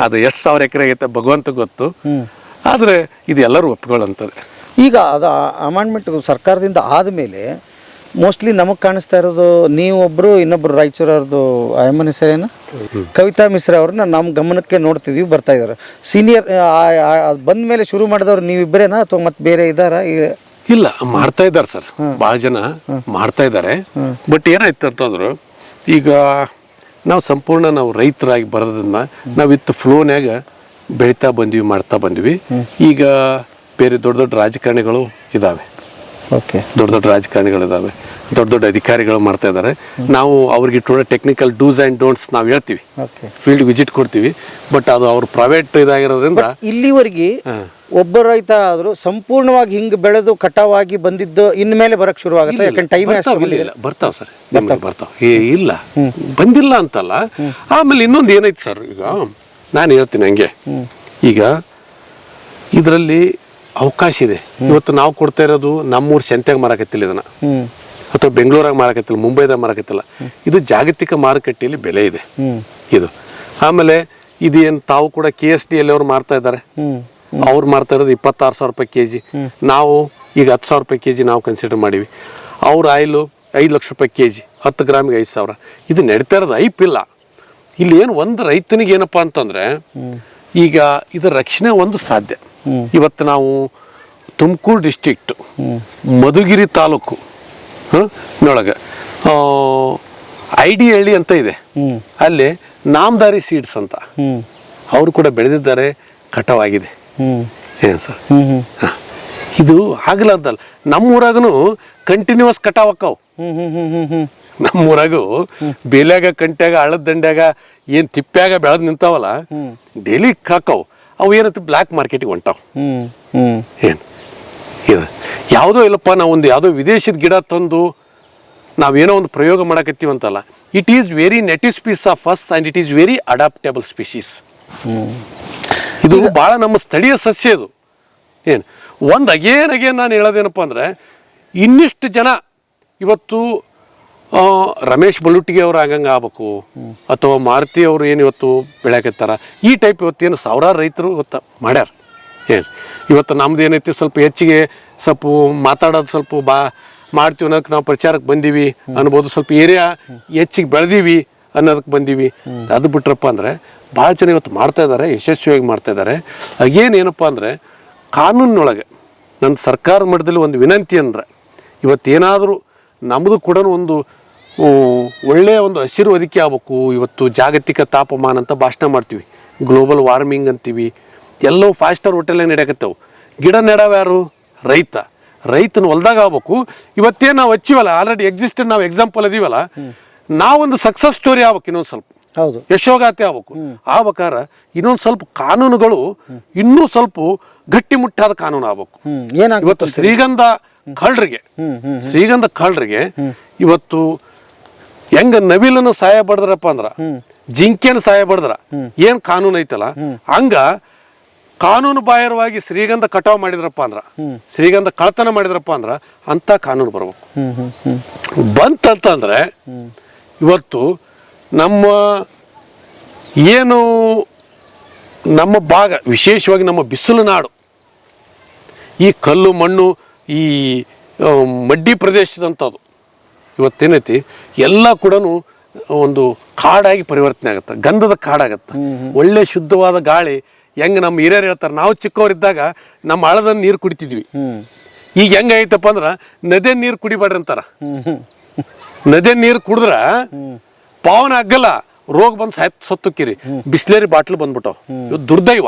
ಅದು ಎಷ್ಟು ಸಾವಿರ ಎಕರೆ ಆಗೈತೆ ಭಗವಂತ ಗೊತ್ತು. ಆದ್ರೆ ಇದು ಎಲ್ಲರೂ ಒಪ್ಕೊಳ್ಳೋಂಥದ್ದು ಈಗ ಅದು ಅಮೆಂಡ್ಮೆಂಟ್ ಸರ್ಕಾರದಿಂದ ಆದಮೇಲೆ ಮೋಸ್ಟ್ಲಿ ನಮಗೆ ಕಾಣಿಸ್ತಾ ಇರೋದು ನೀವೊಬ್ಬರು ಇನ್ನೊಬ್ಬರು ರಾಯಚೂರವ್ರದ್ದು ಅಯ್ಯಮ್ಮನ ಹೆಸರೇನು ಕವಿತಾ ಮಿಶ್ರಾ ಅವ್ರನ್ನ ನಮ್ಮ ಗಮನಕ್ಕೆ ನೋಡ್ತಿದೀವಿ ಬರ್ತಾ ಇದ್ದಾರೆ ಸೀನಿಯರ್ ಬಂದ ಮೇಲೆ ಶುರು ಮಾಡಿದವ್ರು ನೀವಿಬ್ಬರೇನಾ ಅಥವಾ ಮತ್ತೆ ಬೇರೆ ಇದ್ದಾರಾ? ಇಲ್ಲ ಮಾಡ್ತಾ ಇದ್ದಾರೆ ಸರ್. ಭಾಳ ಜನ ಮಾಡ್ತಾ ಇದ್ದಾರೆ. ಬಟ್ ಏನಾಯ್ತು ಅಂತಂದ್ರು ಈಗ ನಾವು ಸಂಪೂರ್ಣ ನಾವು ರೈತರಾಗಿ ಬರೋದ್ರಿಂದ ನಾವು ಇತ್ತು ಫ್ಲೋನ್ಯಾಗ ಬೆಳಿತಾ ಬಂದ್ವಿ ಮಾಡ್ತಾ ಬಂದ್ವಿ. ಈಗ ಬೇರೆ ದೊಡ್ಡ ದೊಡ್ಡ ರಾಜಕಾರಣಿಗಳು ಇದಾವೆ. ಓಕೆ ದೊಡ್ಡ ದೊಡ್ಡ ರಾಜಕಾರಣಿಗಳಿದಾವೆ. ದೊಡ್ಡ ದೊಡ್ಡ ಅಧಿಕಾರಿಗಳು ಮಾಡ್ತಾ ಇದ್ದಾರೆ ನಾವು ಅವ್ರಿಗೆ ಇಟ್ಟು ಟೆಕ್ನಿಕಲ್ ಡೂಸ್ ಆ್ಯಂಡ್ ಡೋಂಟ್ಸ್ ನಾವು ಹೇಳ್ತೀವಿ. ಫೀಲ್ಡ್ ವಿಸಿಟ್ ಕೊಡ್ತೀವಿ. ಬಟ್ ಅದು ಅವ್ರ ಪ್ರೈವೇಟ್ ಇದಾಗಿರೋದ್ರಿಂದ ಇಲ್ಲಿವರೆಗೆ ಒಬ್ಬ ರೈತ ಆದರೂ ಸಂಪೂರ್ಣವಾಗಿ ಹಿಂಗೆ ಬೆಳೆದು ಕಟಾವಾಗಿ ಬಂದಿದ್ದು ಇನ್ಮೇಲೆ ಬರಕ್ ಶುರು ಆಗುತ್ತೆ ಯಾಕಂದ್ರೆ ಟೈಮ್ ಬರ್ತಾವೆ ಸರ್. ನಿಮಗೆ ಬರ್ತಾವ. ಏ ಇಲ್ಲ. ಬಂದಿಲ್ಲ ಅಂತಲ್ಲ. ಆಮೇಲೆ ಇನ್ನೊಂದು ಏನೈತಿ ಸರ್ ಈಗ? ನಾನು ಹೇಳ್ತೀನಿ ಹಂಗೆ. ಈಗ ಇದರಲ್ಲಿ ಅವಕಾಶ ಇದೆ. ಇವತ್ತು ನಾವು ಕೊಡ್ತಾ ಇರೋದು ನಮ್ಮೂರು ಸಂತ್ಯಾಗ ಮಾರಾಕತ್ತಿಲ್ಲ ಇದನ್ನ. ಅಥವಾ ಬೆಂಗಳೂರಾಗ ಮಾರಕತ್ತಿಲ್ಲ ಮುಂಬೈದಾಗ ಮಾರಾಕತ್ತಿಲ್ಲ. ಇದು ಜಾಗತಿಕ ಮಾರುಕಟ್ಟೆಯಲ್ಲಿ ಬೆಲೆ ಇದೆ. ಇದು. ಆಮೇಲೆ ಇದೇನು ತಾವು ಕೂಡ ಕೆ ಎಸ್ ಡಿ ಅಲ್ಲಿ ಅವ್ರು ಮಾರ್ತಾ ಇದ್ದಾರೆ. ಅವ್ರು ಮಾರ್ತಾ ಇರೋದು ಇಪ್ಪತ್ತಾರು ಸಾವಿರ ರೂಪಾಯಿ ಕೆ ಜಿ ನಾವು ಈಗ ಹತ್ತು ಸಾವಿರ ರೂಪಾಯಿ ಕೆ ಜಿ ನಾವು ಕನ್ಸಿಡರ್ ಮಾಡೀವಿ. ಅವ್ರ ಆಯಿಲು ಐದು ಲಕ್ಷ ರೂಪಾಯಿ ಕೆ ಜಿ ಹತ್ತು ಗ್ರಾಮಿಗೆ ಐದು ಸಾವಿರ. ಇದು ನಡೀತಾ ಇರೋದು ಐಪ್ ಇಲ್ಲ. ಇಲ್ಲಿ ಏನು ಒಂದು ರೈತನಿಗೆ ಏನಪ್ಪ ಅಂತಂದ್ರೆ ಈಗ ಇದರ ರಕ್ಷಣೆ ಒಂದು ಸಾಧ್ಯ. ಇವತ್ತು ನಾವು ತುಮಕೂರು ಡಿಸ್ಟಿಕ್ಟ್ ಮಧುಗಿರಿ ತಾಲೂಕು? ನೊಳಗೆ. ಐ ಡಿ ಹಳ್ಳಿ ಅಂತ ಇದೆ. ಅಲ್ಲಿ ನಾಮದಾರಿ ಸೀಡ್ಸ್ ಅಂತ. ಅವರು ಕೂಡ ಬೆಳೆದಿದ್ದಾರೆ ಕಟಾವಾಗಿದೆ. ಏನು ಸರ್? ಇದು ಆಗಲ್ಲ ಅಂತಲ್ಲ ನಮ್ಮೂರಾಗೂ ಕಂಟಿನ್ಯೂಸ್ ಕಟಾವ್ ಆಕಾವು ನಮ್ಮೂರಾಗು ಬೇಲ್ಯಾಗ ಕಂಟ್ಯಾಗ ಹಳ್ಳದ ದಂಡ್ಯಾಗ ಏನು ತಿಪ್ಪ್ಯಾಗ ಬೆಳೆದು ನಿಂತಾವಲ್ಲ ಡೈಲಿ ಹಾಕಾವು ಅವು ಏನಂತ ಬ್ಲ್ಯಾಕ್ ಮಾರ್ಕೆಟಿಗೆ ಹೊಂಟಾವು. ಏನು? ಇದು ಯಾವುದೋ ಇಲ್ಲಪ್ಪ ನಾವು ಒಂದು ಯಾವುದೋ ವಿದೇಶದ ಗಿಡ ತಂದು ನಾವೇನೋ ಒಂದು ಪ್ರಯೋಗ ಮಾಡಕತ್ತೀವಂತಲ್ಲ it is very native species of us and it is very adaptable species ಇದು ಭಾಳ ನಮ್ಮ ಸ್ಥಳೀಯ ಸಸ್ಯ ಇದು. ಏನು? ಒಂದು ಅಗೇನ್ ಅಗೇನ್ ನಾನು ಹೇಳೋದೇನಪ್ಪ ಅಂದರೆ ಇನ್ನಿಷ್ಟು ಜನ ಇವತ್ತು ರಮೇಶ್ ಬಲುಟ್ಟಿಗೆ ಅವ್ರು ಆಗಂಗೆ ಆಗ್ಬೇಕು. ಅಥವಾ ಮಾರುತಿ ಅವರು ಏನು ಇವತ್ತು ಬೆಳೆಯಾಕತ್ತಾರ. ಈ ಟೈಪ್ ಇವತ್ತು ಏನು ಸಾವಿರಾರು ರೈತರು ಇವತ್ತು ಮಾಡ್ಯಾರ. ಏನು? ಇವತ್ತು ನಮ್ದು ಏನೈತಿ ಸ್ವಲ್ಪ ಹೆಚ್ಚಿಗೆ ಸ್ವಲ್ಪ ಮಾತಾಡೋದು ಸ್ವಲ್ಪ ಬಾ, ಮಾಡ್ತೀವಿ ಅನ್ನೋದಕ್ಕೆ ನಾವು ಪ್ರಚಾರಕ್ಕೆ ಬಂದೀವಿ ಅನ್ಬೋದು ಸ್ವಲ್ಪ ಏರಿಯಾ ಹೆಚ್ಚಿಗೆ ಬೆಳೆದೀವಿ ಅನ್ನೋದಕ್ಕೆ ಬಂದೀವಿ. ಅದು ಬಿಟ್ರಪ್ಪ ಅಂದರೆ ಭಾಳ ಜನ ಇವತ್ತು ಮಾಡ್ತಾ ಇದ್ದಾರೆ ಯಶಸ್ವಿಯಾಗಿ ಮಾಡ್ತಾ ಇದ್ದಾರೆ ಆಗೇನು ಏನಪ್ಪ ಅಂದರೆ ಕಾನೂನಿನೊಳಗೆ ನನ್ನ ಸರ್ಕಾರ ಮಟ್ಟದಲ್ಲಿ ಒಂದು ವಿನಂತಿ ಅಂದ್ರೆ ಇವತ್ತೇನಾದರೂ ನಮ್ಮದು ಕೂಡ ಒಂದು ಒಳ್ಳೆಯ ಒಂದು ಹಸಿರು ಅದಕ್ಕೆ ಆಗ್ಬೇಕು. ಇವತ್ತು ಜಾಗತಿಕ ತಾಪಮಾನ ಅಂತ ಭಾಷಣ ಮಾಡ್ತೀವಿ. ಗ್ಲೋಬಲ್ ವಾರ್ಮಿಂಗ್ ಅಂತೀವಿ. ಎಲ್ಲವೂ ಫೈವ್ ಸ್ಟಾರ್ ಹೋಟೆಲ್ ನಡೆಯಕತ್ತವು. ಗಿಡ ನೆಡಾವ್ಯಾರು ಯಾರು? ರೈತ. ರೈತನ ಹೊಲ್ದಾಗ ಆಗ್ಬೇಕು. ಇವತ್ತೇನು ನಾವು ಹಚ್ಚಿವಲ್ಲ? ಆಲ್ರೆಡಿ ಎಕ್ಸಿಸ್ಟೆಡ್ ನಾವು ಎಕ್ಸಾಂಪಲ್ ಅದೀವಲ್ಲ. ನಾವೊಂದು ಸಕ್ಸಸ್ ಸ್ಟೋರಿ ಆಗ್ಬೇಕು ಇನ್ನೊಂದು ಸ್ವಲ್ಪ. ಹೌದು. ಯಶೋಗಾತಿ ಆಗ್ಬೇಕು. ಆಗ್ಬೇಕಾರ ಇನ್ನೊಂದು ಸ್ವಲ್ಪ ಕಾನೂನುಗಳು ಇನ್ನೂ ಸ್ವಲ್ಪ ಗಟ್ಟಿಮುಟ್ಟಾದ ಕಾನೂನು ಆಗ್ಬೇಕು. ಇವತ್ತು ಶ್ರೀಗಂಧ ಕಳ್ಳರಿಗೆ ಶ್ರೀಗಂಧ ಕಳ್ಳರಿಗೆ ಇವತ್ತು ಹೆಂಗ ನವಿಲನ್ನು ಸಹಾಯ ಬಡದ್ರಪ್ಪ ಅಂದ್ರ ಜಿಂಕೆನ ಸಹಾಯ ಬಡದ್ರ ಏನ್ ಕಾನೂನು ಐತಲ್ಲ? ಹಂಗ ಕಾನೂನು ಬಾಹಿರವಾಗಿ ಶ್ರೀಗಂಧ ಕಟಾವ್ ಮಾಡಿದ್ರಪ್ಪ ಅಂದ್ರ ಶ್ರೀಗಂಧ ಕಳತನ ಮಾಡಿದ್ರಪ್ಪ ಅಂದ್ರ ಅಂತ ಕಾನೂನು ಬರ್ಬೇಕು. ಬಂತಂತಂದ್ರೆ ಇವತ್ತು ನಮ್ಮ ಏನು ನಮ್ಮ ಭಾಗ ವಿಶೇಷವಾಗಿ ನಮ್ಮ ಬಿಸಿಲು ನಾಡು ಈ ಕಲ್ಲು ಮಣ್ಣು ಈ ಮಡ್ಡಿ ಪ್ರದೇಶದಂಥದ್ದು ಇವತ್ತೇನೈತಿ, ಎಲ್ಲ ಕೂಡ ಒಂದು ಕಾಡಾಗಿ ಪರಿವರ್ತನೆ ಆಗುತ್ತೆ, ಗಂಧದ ಕಾಡಾಗತ್ತೆ. ಒಳ್ಳೆ ಶುದ್ಧವಾದ ಗಾಳಿ, ಹೆಂಗೆ ನಮ್ಮ ಹಿರಿಯರು ಹೇಳ್ತಾರೆ, ನಾವು ಚಿಕ್ಕವರಿದ್ದಾಗ ನಮ್ಮ ಹಳದ ನೀರು ಕುಡಿತಿದ್ವಿ. ಈಗ ಹೆಂಗೈತಪ್ಪ ಅಂದ್ರೆ, ನದಿ ನೀರು ಕುಡಿಬೇಡ್ರಿ ಅಂತಾರ. ಹ್ಮ್ ಹ್ಮ್ ನದಿ ನೀರು ಕುಡಿದ್ರ ಪಾವನ ಅಗ್ಗಲ್ಲ ರೋಗ ಬಂದು ಸತ್ತು ಸತ್ತುಕ್ಕಿರಿ ಬಿಸ್ಲೇರಿ ಬಾಟ್ಲು ಬಂದ್ಬಿಟ್ಟವು. ಇವತ್ತು ದುರ್ದೈವ.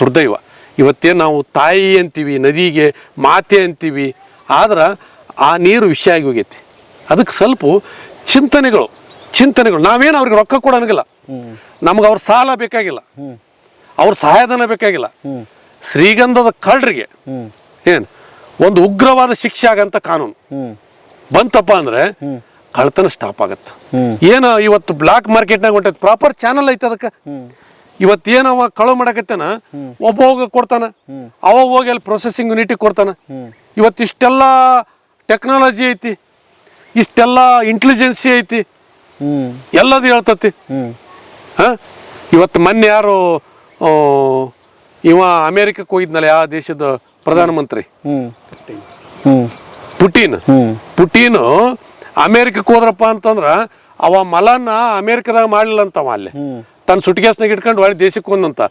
ದುರ್ದೈವ. ಇವತ್ತೇನು ನಾವು ತಾಯಿ ಅಂತೀವಿ, ನದಿಗೆ ಮಾತೆ ಅಂತೀವಿ, ಆದ್ರೆ ಆ ನೀರು ವಿಷಯ ಆಗಿ ಹೋಗೈತಿ. ಅದಕ್ಕೆ ಸ್ವಲ್ಪ ಚಿಂತನೆಗಳು ಚಿಂತನೆಗಳು. ನಾವೇನು ಅವ್ರಿಗೆ ರೊಕ್ಕ ಕೊಡೋಂಗಿಲ್ಲ ನಮ್ಗೆ ಅವ್ರ ಸಾಲ ಬೇಕಾಗಿಲ್ಲ. ಅವ್ರ ಸಹಾಯಧನ ಬೇಕಾಗಿಲ್ಲ. ಶ್ರೀಗಂಧದ ಕಳ್ಳರಿಗೆ ಏನು? ಒಂದು ಉಗ್ರವಾದ ಶಿಕ್ಷೆ ಆಗಂತ ಕಾನೂನು. ಬಂತಪ್ಪ ಅಂದ್ರೆ ಕಳ್ತನ ಸ್ಟಾಪ್ ಆಗತ್ತೆ. ಏನೋ ಇವತ್ತು ಬ್ಲಾಕ್ ಮಾರ್ಕೆಟ್ನಾಗ ಹೊಂಟೈತೆ. ಪ್ರಾಪರ್ ಚಾನಲ್ ಐತೆ ಅದಕ್ಕೆ. ಇವತ್ತೇನವ ಕಳು ಮಾಡಕತ್ತೇನ? ಒಬ್ಬ ಹೋಗಿ ಕೊಡ್ತಾನ. ಅವ ಹೋಗಿ ಅಲ್ಲಿ ಪ್ರೊಸೆಸಿಂಗ್ ಯೂನಿಟಿಗೆ ಕೊಡ್ತಾನ. ಇವತ್ತು ಇಷ್ಟೆಲ್ಲ ಟೆಕ್ನಾಲಜಿ ಐತಿ. ಇಷ್ಟೆಲ್ಲ ಇಂಟೆಲಿಜೆನ್ಸಿ ಐತಿ. ಎಲ್ಲದು ಹೇಳ್ತತಿ. ಹಾಂ? ಇವತ್ತು ಮೊನ್ನೆ ಯಾರು ಇವ ಅಮೇರಿಕಕ್ಕೆ ಹೋಗಿದ್ನಲ್ಲ ಯಾವ ದೇಶದ ಪ್ರಧಾನಮಂತ್ರಿ? ಪುಟೀನ್. ಪುಟಿನ್. ಅಮೇರಿಕಕ್ಕೆ ಹೋದ್ರಪ್ಪ ಅಂತಂದ್ರ ಅವ ಮಲನ ಅಮೇರಿಕದಾಗ ಮಾಡಲಿಲ್ಲ ಅಂತವ ಅಲ್ಲಿ ತನ್ನ ಸುಟ್ಗೇಸ್ನಾಗ ಇಟ್ಕೊಂಡು ಒಳ್ಳೆ ದೇಶಕ್ಕೆ ಒಂದಂತ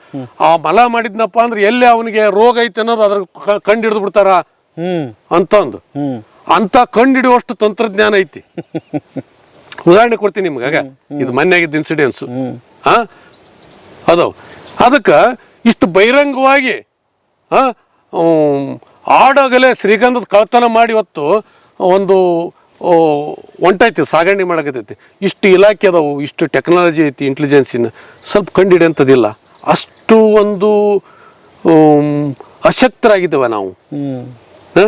ಆ ಮಲ ಮಾಡಿದ್ನಪ್ಪ ಅಂದ್ರೆ ಎಲ್ಲಿ ಅವನಿಗೆ ರೋಗ ಐತೆ ಅನ್ನೋದು ಅದ್ರ ಕಂಡು ಹಿಡಿದು ಬಿಡ್ತಾರ? ಹ್ಮ್. ಅಂತಂದು. ಅಂತ ಕಂಡು ಹಿಡಿಯುವಷ್ಟು ತಂತ್ರಜ್ಞಾನ ಐತಿ. (laughs) ಉದಾಹರಣೆ ಕೊಡ್ತೀನಿ ನಿಮ್ಗೆ ಆಗ ಇದು ಮೊನ್ನೆ ಆಗಿದ್ದ ಇನ್ಸಿಡೆನ್ಸು ಹಾ ಅದು ಅದಕ್ಕೆ ಇಷ್ಟು ಬಹಿರಂಗವಾಗಿ ಹಾಂ ಆಡೋಗಲೇ ಶ್ರೀಗಂಧದ ಕಳ್ತನ ಮಾಡಿ ಇವತ್ತು ಒಂದು ಒಂಟೈತಿ ಸಾಗಣೆ ಮಾಡಕತ್ತೈತಿ. ಇಷ್ಟು ಇಲಾಖೆ ಅದಾವು ಇಷ್ಟು ಟೆಕ್ನಾಲಜಿ ಐತಿ ಇಂಟೆಲಿಜೆನ್ಸಿನ ಸ್ವಲ್ಪ ಕಂಡಿಡಿಯಂಥದ್ದಿಲ್ಲ. ಅಷ್ಟು ಒಂದು ಅಶಕ್ತರಾಗಿದ್ದೇವೆ ನಾವು. ಹ?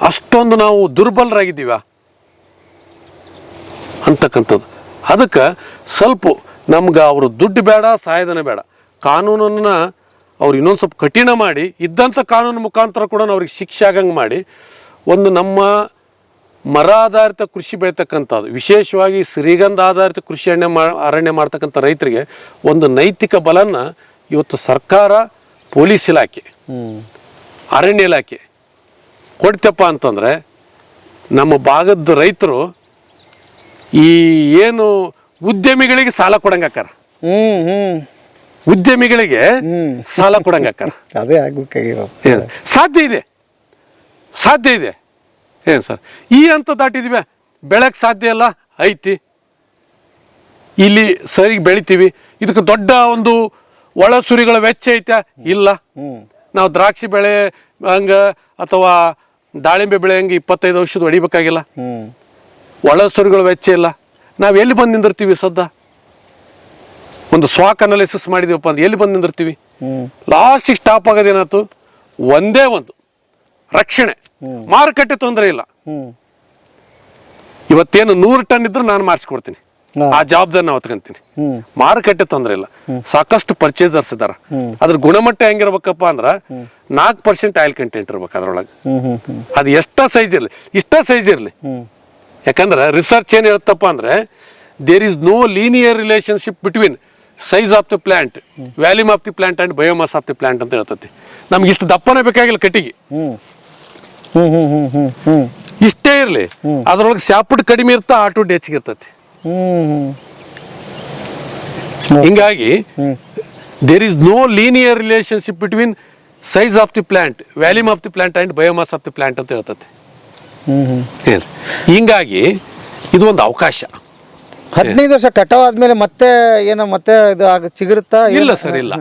ಅಷ್ಟೊಂದು ನಾವು ದುರ್ಬಲರಾಗಿದ್ದೀವ? ಅಂತಕ್ಕಂಥದ್ದು. ಅದಕ್ಕೆ ಸ್ವಲ್ಪ ನಮ್ಗೆ ಅವರು ದುಡ್ಡು ಬೇಡ ಸಹಾಯಧನ ಬೇಡ. ಕಾನೂನನ್ನು ಅವ್ರು ಇನ್ನೊಂದು ಸ್ವಲ್ಪ ಕಠಿಣ ಮಾಡಿ ಇದ್ದಂಥ ಕಾನೂನು ಮುಖಾಂತರ ಕೂಡ ಅವ್ರಿಗೆ ಶಿಕ್ಷೆ ಆಗಂಗೆ ಮಾಡಿ ಒಂದು ನಮ್ಮ ಮರ ಆಧಾರಿತ ಕೃಷಿ ಬೆಳೀತಕ್ಕಂಥದ್ದು ವಿಶೇಷವಾಗಿ ಶ್ರೀಗಂಧ ಆಧಾರಿತ ಕೃಷಿ ಅರಣ್ಯ ಮಾ ಅರಣ್ಯ ಮಾಡ್ತಕ್ಕಂಥ ರೈತರಿಗೆ ಒಂದು ನೈತಿಕ ಬಲನ ಇವತ್ತು ಸರ್ಕಾರ ಪೊಲೀಸ್ ಇಲಾಖೆ ಅರಣ್ಯ ಇಲಾಖೆ ಕೊಡ್ತಪ್ಪ ಅಂತಂದರೆ ನಮ್ಮ ಭಾಗದ ರೈತರು ಈ ಏನು ಉದ್ಯಮಿಗಳಿಗೆ ಸಾಲ ಕೊಡಂಗಾಕಾರ ಉದ್ಯಮಿಗಳಿಗೆ ಸಾಲ ಕೊಡಂಗಾಕಾರ (laughs) ಅದೇ ಆಗ್ಬೇಕಾಗಿರೋ ಏನು ಸಾಧ್ಯ ಇದೆ? ಸಾಧ್ಯ ಇದೆ? ಏನು ಸರ್? ಈ ಅಂತ ದಾಟಿದ್ವಿ. ಬೆಳಕ್ಕೆ ಸಾಧ್ಯ ಇಲ್ಲ ಐತಿ. ಇಲ್ಲಿ ಸರಿಗೆ ಬೆಳಿತೀವಿ. ಇದಕ್ಕೆ ದೊಡ್ಡ ಒಂದು ಒಳಸುರಿಗಳ ವೆಚ್ಚ ಐತೆ? ಇಲ್ಲ. ನಾವು ದ್ರಾಕ್ಷಿ ಬೆಳೆ ಹಂಗೆ ಅಥವಾ ದಾಳಿಂಬೆ ಬೆಳೆ ಹಂಗೆ ಇಪ್ಪತ್ತೈದು ಔಷಧ ಹೊಡಿಬೇಕಾಗಿಲ್ಲ. ಒಳಸರುಗಳ ವೆಚ್ಚ ಇಲ್ಲ. ನಾವು ಎಲ್ಲಿ ಬಂದು ನಿಂದಿರ್ತೀವಿ ಸದ್ದ? ಒಂದು ಸ್ವಾಕ್ ಅನಾಲಿಸಿಸ್ ಮಾಡಿದೀವಪ್ಪ ಅಂದ್ರೆ ಎಲ್ಲಿ ಬಂದು ನಿಂದಿರ್ತೀವಿ? ಲಾಸ್ಟಿಗೆ ಸ್ಟಾಪ್ ಆಗೋದೇನಾಯ್ತು ಒಂದೇ ಒಂದು. ರಕ್ಷಣೆ. ಮಾರುಕಟ್ಟೆ ತೊಂದರೆ ಇಲ್ಲ. ಇವತ್ತೇನು ನೂರು ಟನ್ ಇದ್ರೆ ನಾನು ಮಾರಿಸ್ಕೊಡ್ತೀನಿ. ಆ ಜವಾಬ್ದಾರಿ ನಾವು ಹೊತ್ಕೊಂತೀನಿ ಮಾರುಕಟ್ಟೆ ತೊಂದರೆ ಇಲ್ಲ. ಸಾಕಷ್ಟು ಪರ್ಚೇಸರ್ಸ್ ಇದಾರ. ಅದ್ರ ಗುಣಮಟ್ಟ ಹೆಂಗಿರ್ಬೇಕಪ್ಪ ಅಂದ್ರ ನಾಲ್ಕು ಪರ್ಸೆಂಟ್ ಆಯಿಲ್ ಕಂಟೆಂಟ್ ಇರ್ಬೇಕು ಅದ್ರೊಳಗೆ. ಅದು ಎಷ್ಟ ಸೈಜ್ ಇರಲಿ ಇಷ್ಟ ಸೈಜ್ ಇರಲಿ. ಯಾಕಂದ್ರೆ ರಿಸರ್ಚ್ ಏನು ಹೇಳ್ತಪ್ಪ ಅಂದ್ರೆ there is no linear relationship between size of the plant volume of the plant and biomass of the plant ಅಂತ ಹೇಳ್ತತಿ ನಮ್ಗೆ ಇಷ್ಟು ದಪ್ಪನೇ ಬೇಕಾಗಿಲ್ಲ ಕಟ್ಟಿಗೆ. ಇಷ್ಟೇ ಇರಲಿ. ಅದ್ರೊಳಗೆ ಸ್ಯಾಪುಡ್ ಕಡಿಮೆ ಇರ್ತಾ ಆಟೋಡ್ ಹೆಚ್ಚಿಗೆ ಇರ್ತತಿ. ಹಿಂಗಾಗಿ there is no linear relationship between size of the plant volume of the plant and biomass of the plant ಅಂತ ಹೇಳ್ತತಿ. ಹಿಂಗಾಗಿ ಇದು ಒಂದು ಅವಕಾಶ. ಹದಿನೈದು ವರ್ಷ ಕಟಾವ್ ಆದ್ಮೇಲೆ ಮತ್ತೆ ಏನೋ ಮತ್ತೆ ಇದು ಆಗ ಚಿಗುರುತ್ತಾ? ಇಲ್ಲ ಸರ್ ಇಲ್ಲ.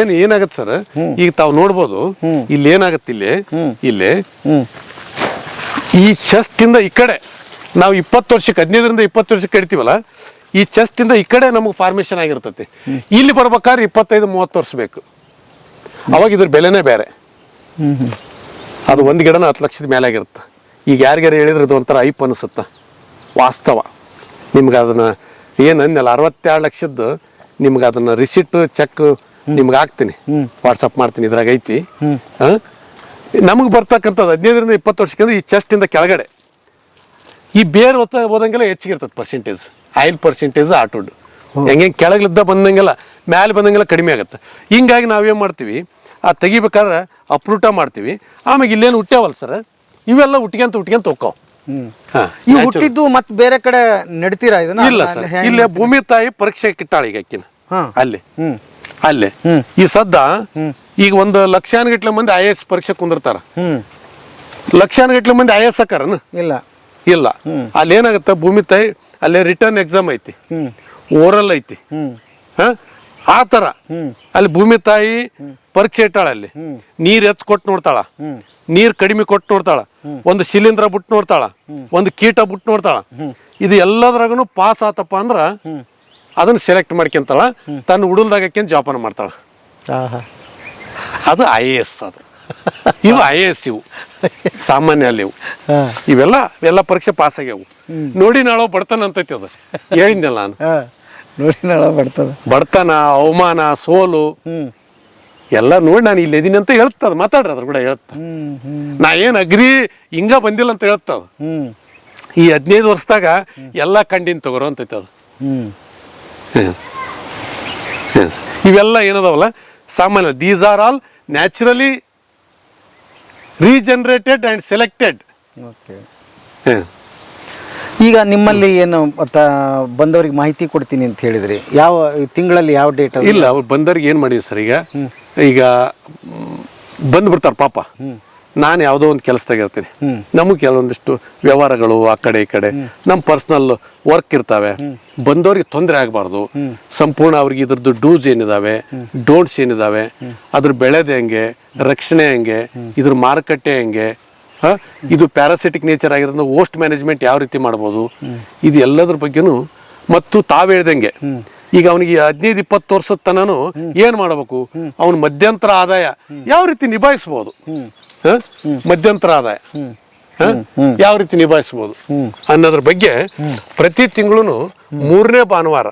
ಏನ್ ಏನಾಗತ್ತೆ ಸರ್? ಈಗ ತಾವು ನೋಡ್ಬೋದು ಇಲ್ಲಿ ಏನಾಗತ್ತೆ ಇಲ್ಲಿ? ಇಲ್ಲಿ ಈ ಚೆಸ್ಟ್ ಇಂದ ಈ ಕಡೆ. ನಾವು ಇಪ್ಪತ್ತು ವರ್ಷಕ್ಕೆ ಹದಿನೈದರಿಂದ ಇಪ್ಪತ್ತು ವರ್ಷಕ್ಕೆ ಕಡಿತೀವಲ್ಲ ಈ ಚೆಸ್ಟಿಂದ ಈ ಕಡೆ ನಮಗೆ ಫಾರ್ಮೇಷನ್ ಆಗಿರ್ತೈತಿ. ಇಲ್ಲಿ ಬರ್ಬೇಕಾದ್ರೆ ಇಪ್ಪತ್ತೈದು ಮೂವತ್ತು ವರ್ಷ ಬೇಕು. ಅವಾಗ ಇದ್ರ ಬೆಲೆನೇ ಬೇರೆ. ಅದು ಒಂದು ಗಿಡನ ಹತ್ತು ಲಕ್ಷದ ಮೇಲೆ ಆಗಿರುತ್ತೆ. ಈಗ ಯಾರಿಗಾರು ಹೇಳಿದ್ರೆ ಅದು ಒಂಥರ ಐಪ್ ಅನಿಸುತ್ತೆ. ವಾಸ್ತವ. ನಿಮ್ಗೆ ಅದನ್ನ ಏನು ಅಂದಲ್ಲ ಅರವತ್ತೆರಡು ಲಕ್ಷದ್ದು ನಿಮ್ಗೆ ಅದನ್ನ ರಿಸಿಟ್ ಚೆಕ್ ನಿಮ್ಗೆ ಹಾಕ್ತೀನಿ. ವಾಟ್ಸಪ್ ಮಾಡ್ತೀನಿ ಇದ್ರಾಗ ಐತಿ. ನಮಗೆ ಬರ್ತಕ್ಕಂಥದ್ದು ಹದಿನೈದರಿಂದ ಇಪ್ಪತ್ತು ವರ್ಷಕ್ಕಿಂತ ಈ ಚೆಸ್ಟಿಂದ ಕೆಳಗಡೆ. ಈ ಬೇರೆ ಹೊತ್ತ ಹೋದಂಗೆಲ್ಲ ಹೆಚ್ಚಿಗೆ ಇರ್ತದೆ ಪರ್ಸೆಂಟೇಜ್ ಆಯಿಲ್ ಪರ್ಸೆಂಟೇಜ್ ಆಟೋಡ್. ಹೆಂಗೆ ಕೆಳಗಿದ್ದ ಬಂದಂಗೆಲ್ಲ ಮ್ಯಾಲೆ ಬಂದಂಗೆಲ್ಲ ಕಡಿಮೆ ಆಗುತ್ತೆ. ಹಿಂಗಾಗಿ ನಾವೇನು ಮಾಡ್ತೀವಿ? ಆ ತೆಗಿಬೇಕಾದ್ರೆ ಅಪ್ರೂಟ ಮಾಡ್ತೀವಿ. ಆಮೇಲೆ ಇಲ್ಲೇನು ಹುಟ್ಟ್ಯಾವಲ್ಲ ಸರ್? ಇವೆಲ್ಲ ಹುಟ್ಕ್ಯಂತ ಹುಟ್ಕ್ಯಂತ ಹೋಗ್ತಾವ ಹ್ಮ್. ಹಾಂ ಈ ಹುಟ್ಟಿದ್ದು ಮತ್ತೆ ಬೇರೆ ಕಡೆ ನಡೀತೀರಾ ಇದನ್ನ? ಇಲ್ಲ ಸರ್. ಇಲ್ಲಿ ಭೂಮಿ ತಾಯಿ ಪರೀಕ್ಷೆ ಕಿಟ್ಟಾಳ ಈಗ ಅಕ್ಕಿನ ಅಲ್ಲಿ. ಅಲ್ಲಿ. ಈ ಸದ್ದ ಈಗ ಒಂದು ಲಕ್ಷಾನುಗಟ್ಲೆ ಮಂದಿ ಐ ಎಸ್ ಪರೀಕ್ಷೆ ಕುಂದಿರ್ತಾರ. ಲಕ್ಷಾನುಗಟ್ಲೆ ಮಂದಿ ಐ ಎಸ್ ಹಾಕಾರನ ಇಲ್ಲ. ಇಲ್ಲ. ಅಲ್ಲಿ ಏನಾಗುತ್ತೆ ಭೂಮಿ ತಾಯಿ ಅಲ್ಲೇ ರಿಟರ್ನ್ ಎಕ್ಸಾಮ್ ಐತಿ. ಓರಲ್ ಐತಿ. ಆ ಥರ ಅಲ್ಲಿ ಭೂಮಿ ತಾಯಿ ಪರೀಕ್ಷೆ ಇಟ್ಟಾಳ ಅಲ್ಲಿ. ನೀರ್ ಹೆಚ್ಚು ಕೊಟ್ಟು ನೋಡ್ತಾಳ. ನೀರ್ ಕಡಿಮೆ ಕೊಟ್ಟು ನೋಡ್ತಾಳ. ಒಂದು ಶಿಲೀಂಧ್ರ ಬಿಟ್ಟು ನೋಡ್ತಾಳ. ಒಂದು ಕೀಟ ಬಿಟ್ಟು ನೋಡ್ತಾಳ. ಇದು ಎಲ್ಲದ್ರಾಗನು ಪಾಸ್ ಆತಪ್ಪ ಅಂದ್ರ ಅದನ್ನ ಸೆಲೆಕ್ಟ್ ಮಾಡ್ಕೊಂತಾಳ. ತನ್ನ ಉಡಲ್ದಾಗ ಜೋಪಾನ ಮಾಡ್ತಾಳ. ಅದು ಐ ಎ ಎಸ್ ಅದು. ಇವು ಐ ಎ ಎಸ್ ಇವು. ಸಾಮಾನ್ಯ ಅಲ್ಲಿ ಇವು. ಇವೆಲ್ಲ ಎಲ್ಲ ಪರೀಕ್ಷೆ ಪಾಸ್ ಆಗ್ಯಾವು. ನೋಡಿ ನಾಳೆ ಬಡತನ ಅಂತೈತಿ ಅದು. ಹೇಳಿದ್ನಲ್ಲ ನಾನು. ನೋಡಿ ನಾಳ ಬರ್ತದ ಬಡತನ. ಅವಮಾನ ಸೋಲು. ಎಲ್ಲ ನೋಡಿ ನಾನು ಇಲ್ಲಿ ಇದೀನಿ ಅಂತ ಹೇಳ್ತದ ಮಾತಾಡ್ರಿ ಅದ್ರ ಕೂಡ ಹೇಳ್ತ. ನಾ ಏನು ಅಗ್ರಿ ಹಿಂಗ ಬಂದಿಲ್ಲ ಅಂತ ಹೇಳ್ತದ ಈ ಹದಿನೈದು ವರ್ಷದಾಗ ಎಲ್ಲ ಕಂಡಿನ ತಗೋರೋ ಅಂತೈತೆ ಅದು. ಇವೆಲ್ಲ ಏನದವಲ್ಲ ಸಾಮಾನ್ಯ these are all naturally regenerated and selected okay. ಈಗ ನಿಮ್ಮಲ್ಲಿ ಏನು ಬಂದವರಿಗೆ ಮಾಹಿತಿ ಕೊಡ್ತೀನಿ ಅಂತ ಹೇಳಿದ್ರಿ. ಯಾವ ತಿಂಗಳಲ್ಲಿ ಯಾವ ಡೇಟ್ ಇಲ್ಲ ಅವ್ರು ಬಂದವ್ರಿಗೆ ಏನು ಮಾಡಿವಿ ಸರ್ ಈಗ? ಈಗ ಬಂದ್ಬಿಡ್ತಾರೆ ಪಾಪ. ನಾನು ಯಾವುದೋ ಒಂದು ಕೆಲಸದಾಗ ಇರ್ತೀನಿ. ನಮಗೆ ಕೆಲವೊಂದಿಷ್ಟು ವ್ಯವಹಾರಗಳು ಆ ಕಡೆ ಈ ಕಡೆ. ನಮ್ಮ ಪರ್ಸ್ನಲ್ ವರ್ಕ್ ಇರ್ತಾವೆ. ಬಂದವ್ರಿಗೆ ತೊಂದರೆ ಆಗಬಾರ್ದು. ಸಂಪೂರ್ಣ ಅವ್ರಿಗೆ ಇದ್ರದ್ದು ಡೂಸ್ ಏನಿದಾವೆ ಡೋಂಟ್ಸ್ ಏನಿದಾವೆ ಅದ್ರ ಬೆಳೆದ ಹೆಂಗೆ ರಕ್ಷಣೆ ಹೆಂಗೆ ಇದ್ರ ಮಾರುಕಟ್ಟೆ ಹೆಂಗೆ? ಇದು ಪ್ಯಾರಾಸಿಟಿಕ್ ನೇಚರ್ ಆಗಿರೋದ್ರಿಂದ ಓಸ್ಟ್ ಮ್ಯಾನೇಜ್ಮೆಂಟ್ ಯಾವ ರೀತಿ ಮಾಡ್ಬೋದು? ಇದು ಎಲ್ಲದ್ರ ಬಗ್ಗೆನೂ ಮತ್ತು ತಾವ್ ಹೇಳ್ದಂಗೆ. ಈಗ ಅವನಿಗೆ ಹದಿನೈದು, ಇಪ್ಪತ್ತು ವರ್ಷದ ತನನು ಏನ್ ಮಾಡಬೇಕು? ಅವನ ಮಧ್ಯಂತರ ಆದಾಯ ಯಾವ ರೀತಿ ನಿಭಾಯಿಸ್ಬೋದು? ಮಧ್ಯಂತರ ಆದಾಯ. ಯಾವ ರೀತಿ ನಿಭಾಯಿಸ್ಬೋದು? ಅನ್ನೋದ್ರ ಬಗ್ಗೆ ಪ್ರತಿ ತಿಂಗಳು ಮೂರನೇ ಭಾನುವಾರ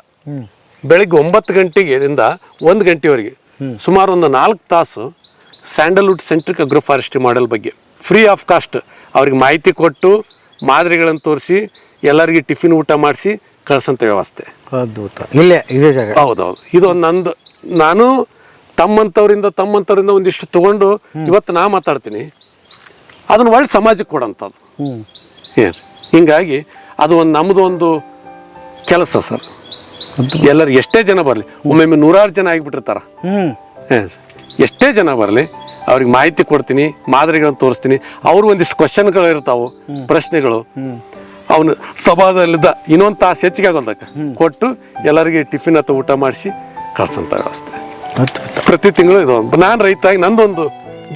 ಬೆಳಿಗ್ಗೆ ಒಂಬತ್ತು ಗಂಟೆಗೆರಿಂದ ಒಂದು ಗಂಟೆವರೆಗೆ ಸುಮಾರು ಒಂದು ನಾಲ್ಕು ತಾಸು sandalwood centric agroforestry model ಬಗ್ಗೆ ಫ್ರೀ ಆಫ್ ಕಾಸ್ಟ್ ಅವ್ರಿಗೆ ಮಾಹಿತಿ ಕೊಟ್ಟು ಮಾದರಿಗಳನ್ನು ತೋರಿಸಿ ಎಲ್ಲರಿಗೆ ಟಿಫಿನ್ ಊಟ ಮಾಡಿಸಿ ಕಳ್ಸೋಂಥ ವ್ಯವಸ್ಥೆ. ಅದ್ಭುತ. ಇಲ್ಲೇ ಇದೇ ಜಾಗ. ಹೌದೌದು. ಇದು ಒಂದು ನಂದು ನಾನು ತಮ್ಮಂಥವ್ರಿಂದ ತಮ್ಮಂಥವ್ರಿಂದ ಒಂದಿಷ್ಟು ತಗೊಂಡು ಇವತ್ತು ನಾ ಮಾತಾಡ್ತೀನಿ. ಅದನ್ನು ಒಳ್ಳೆ ಸಮಾಜಕ್ಕೆ ಕೊಡೋಂಥದ್ದು. ಹ್ಞೂ ಏನು ಹಿಂಗಾಗಿ ಅದು ಒಂದು ನಮ್ಮದು ಒಂದು ಕೆಲಸ ಸರ್. ಎಲ್ಲರು ಎಷ್ಟೇ ಜನ ಬರಲಿ ಒಮ್ಮೊಮ್ಮೆ ನೂರಾರು ಜನ ಆಗಿಬಿಟ್ಟಿರ್ತಾರ? ಎಷ್ಟೇ ಜನ ಬರಲಿ ಅವ್ರಿಗೆ ಮಾಹಿತಿ ಕೊಡ್ತೀನಿ ಮಾದರಿಗಳನ್ನು ತೋರಿಸ್ತೀನಿ. ಅವ್ರು ಒಂದಿಷ್ಟು ಕ್ವಶನ್ಗಳು ಇರ್ತಾವು ಪ್ರಶ್ನೆಗಳು. ಅವನು ಸಭಾದಲ್ಲಿದ್ದ ಇನ್ನೊಂದು ತಾಸು ಹೆಚ್ಚಿಗೆ ಆಗೋದಕ್ಕೆ ಕೊಟ್ಟು ಎಲ್ಲರಿಗೆ ಟಿಫಿನ್ ಅಥವಾ ಊಟ ಮಾಡಿಸಿ ಕಳ್ಸಂತ ವ್ಯವಸ್ಥೆ. ಪ್ರತಿ ತಿಂಗಳು ಇದು. ನಾನು ರೈತಾಗಿ ನಂದೊಂದು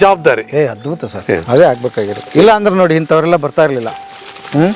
ಜವಾಬ್ದಾರಿ. ಏ ಅದ್ಭುತ ಸರ್. ಅದೇ ಆಗ್ಬೇಕಾಗಿರೋದು. ಇಲ್ಲ ಅಂದ್ರೆ ನೋಡಿ ಇಂಥವರೆಲ್ಲ ಬರ್ತಾ ಇರಲಿಲ್ಲ. ಹ್ಞೂ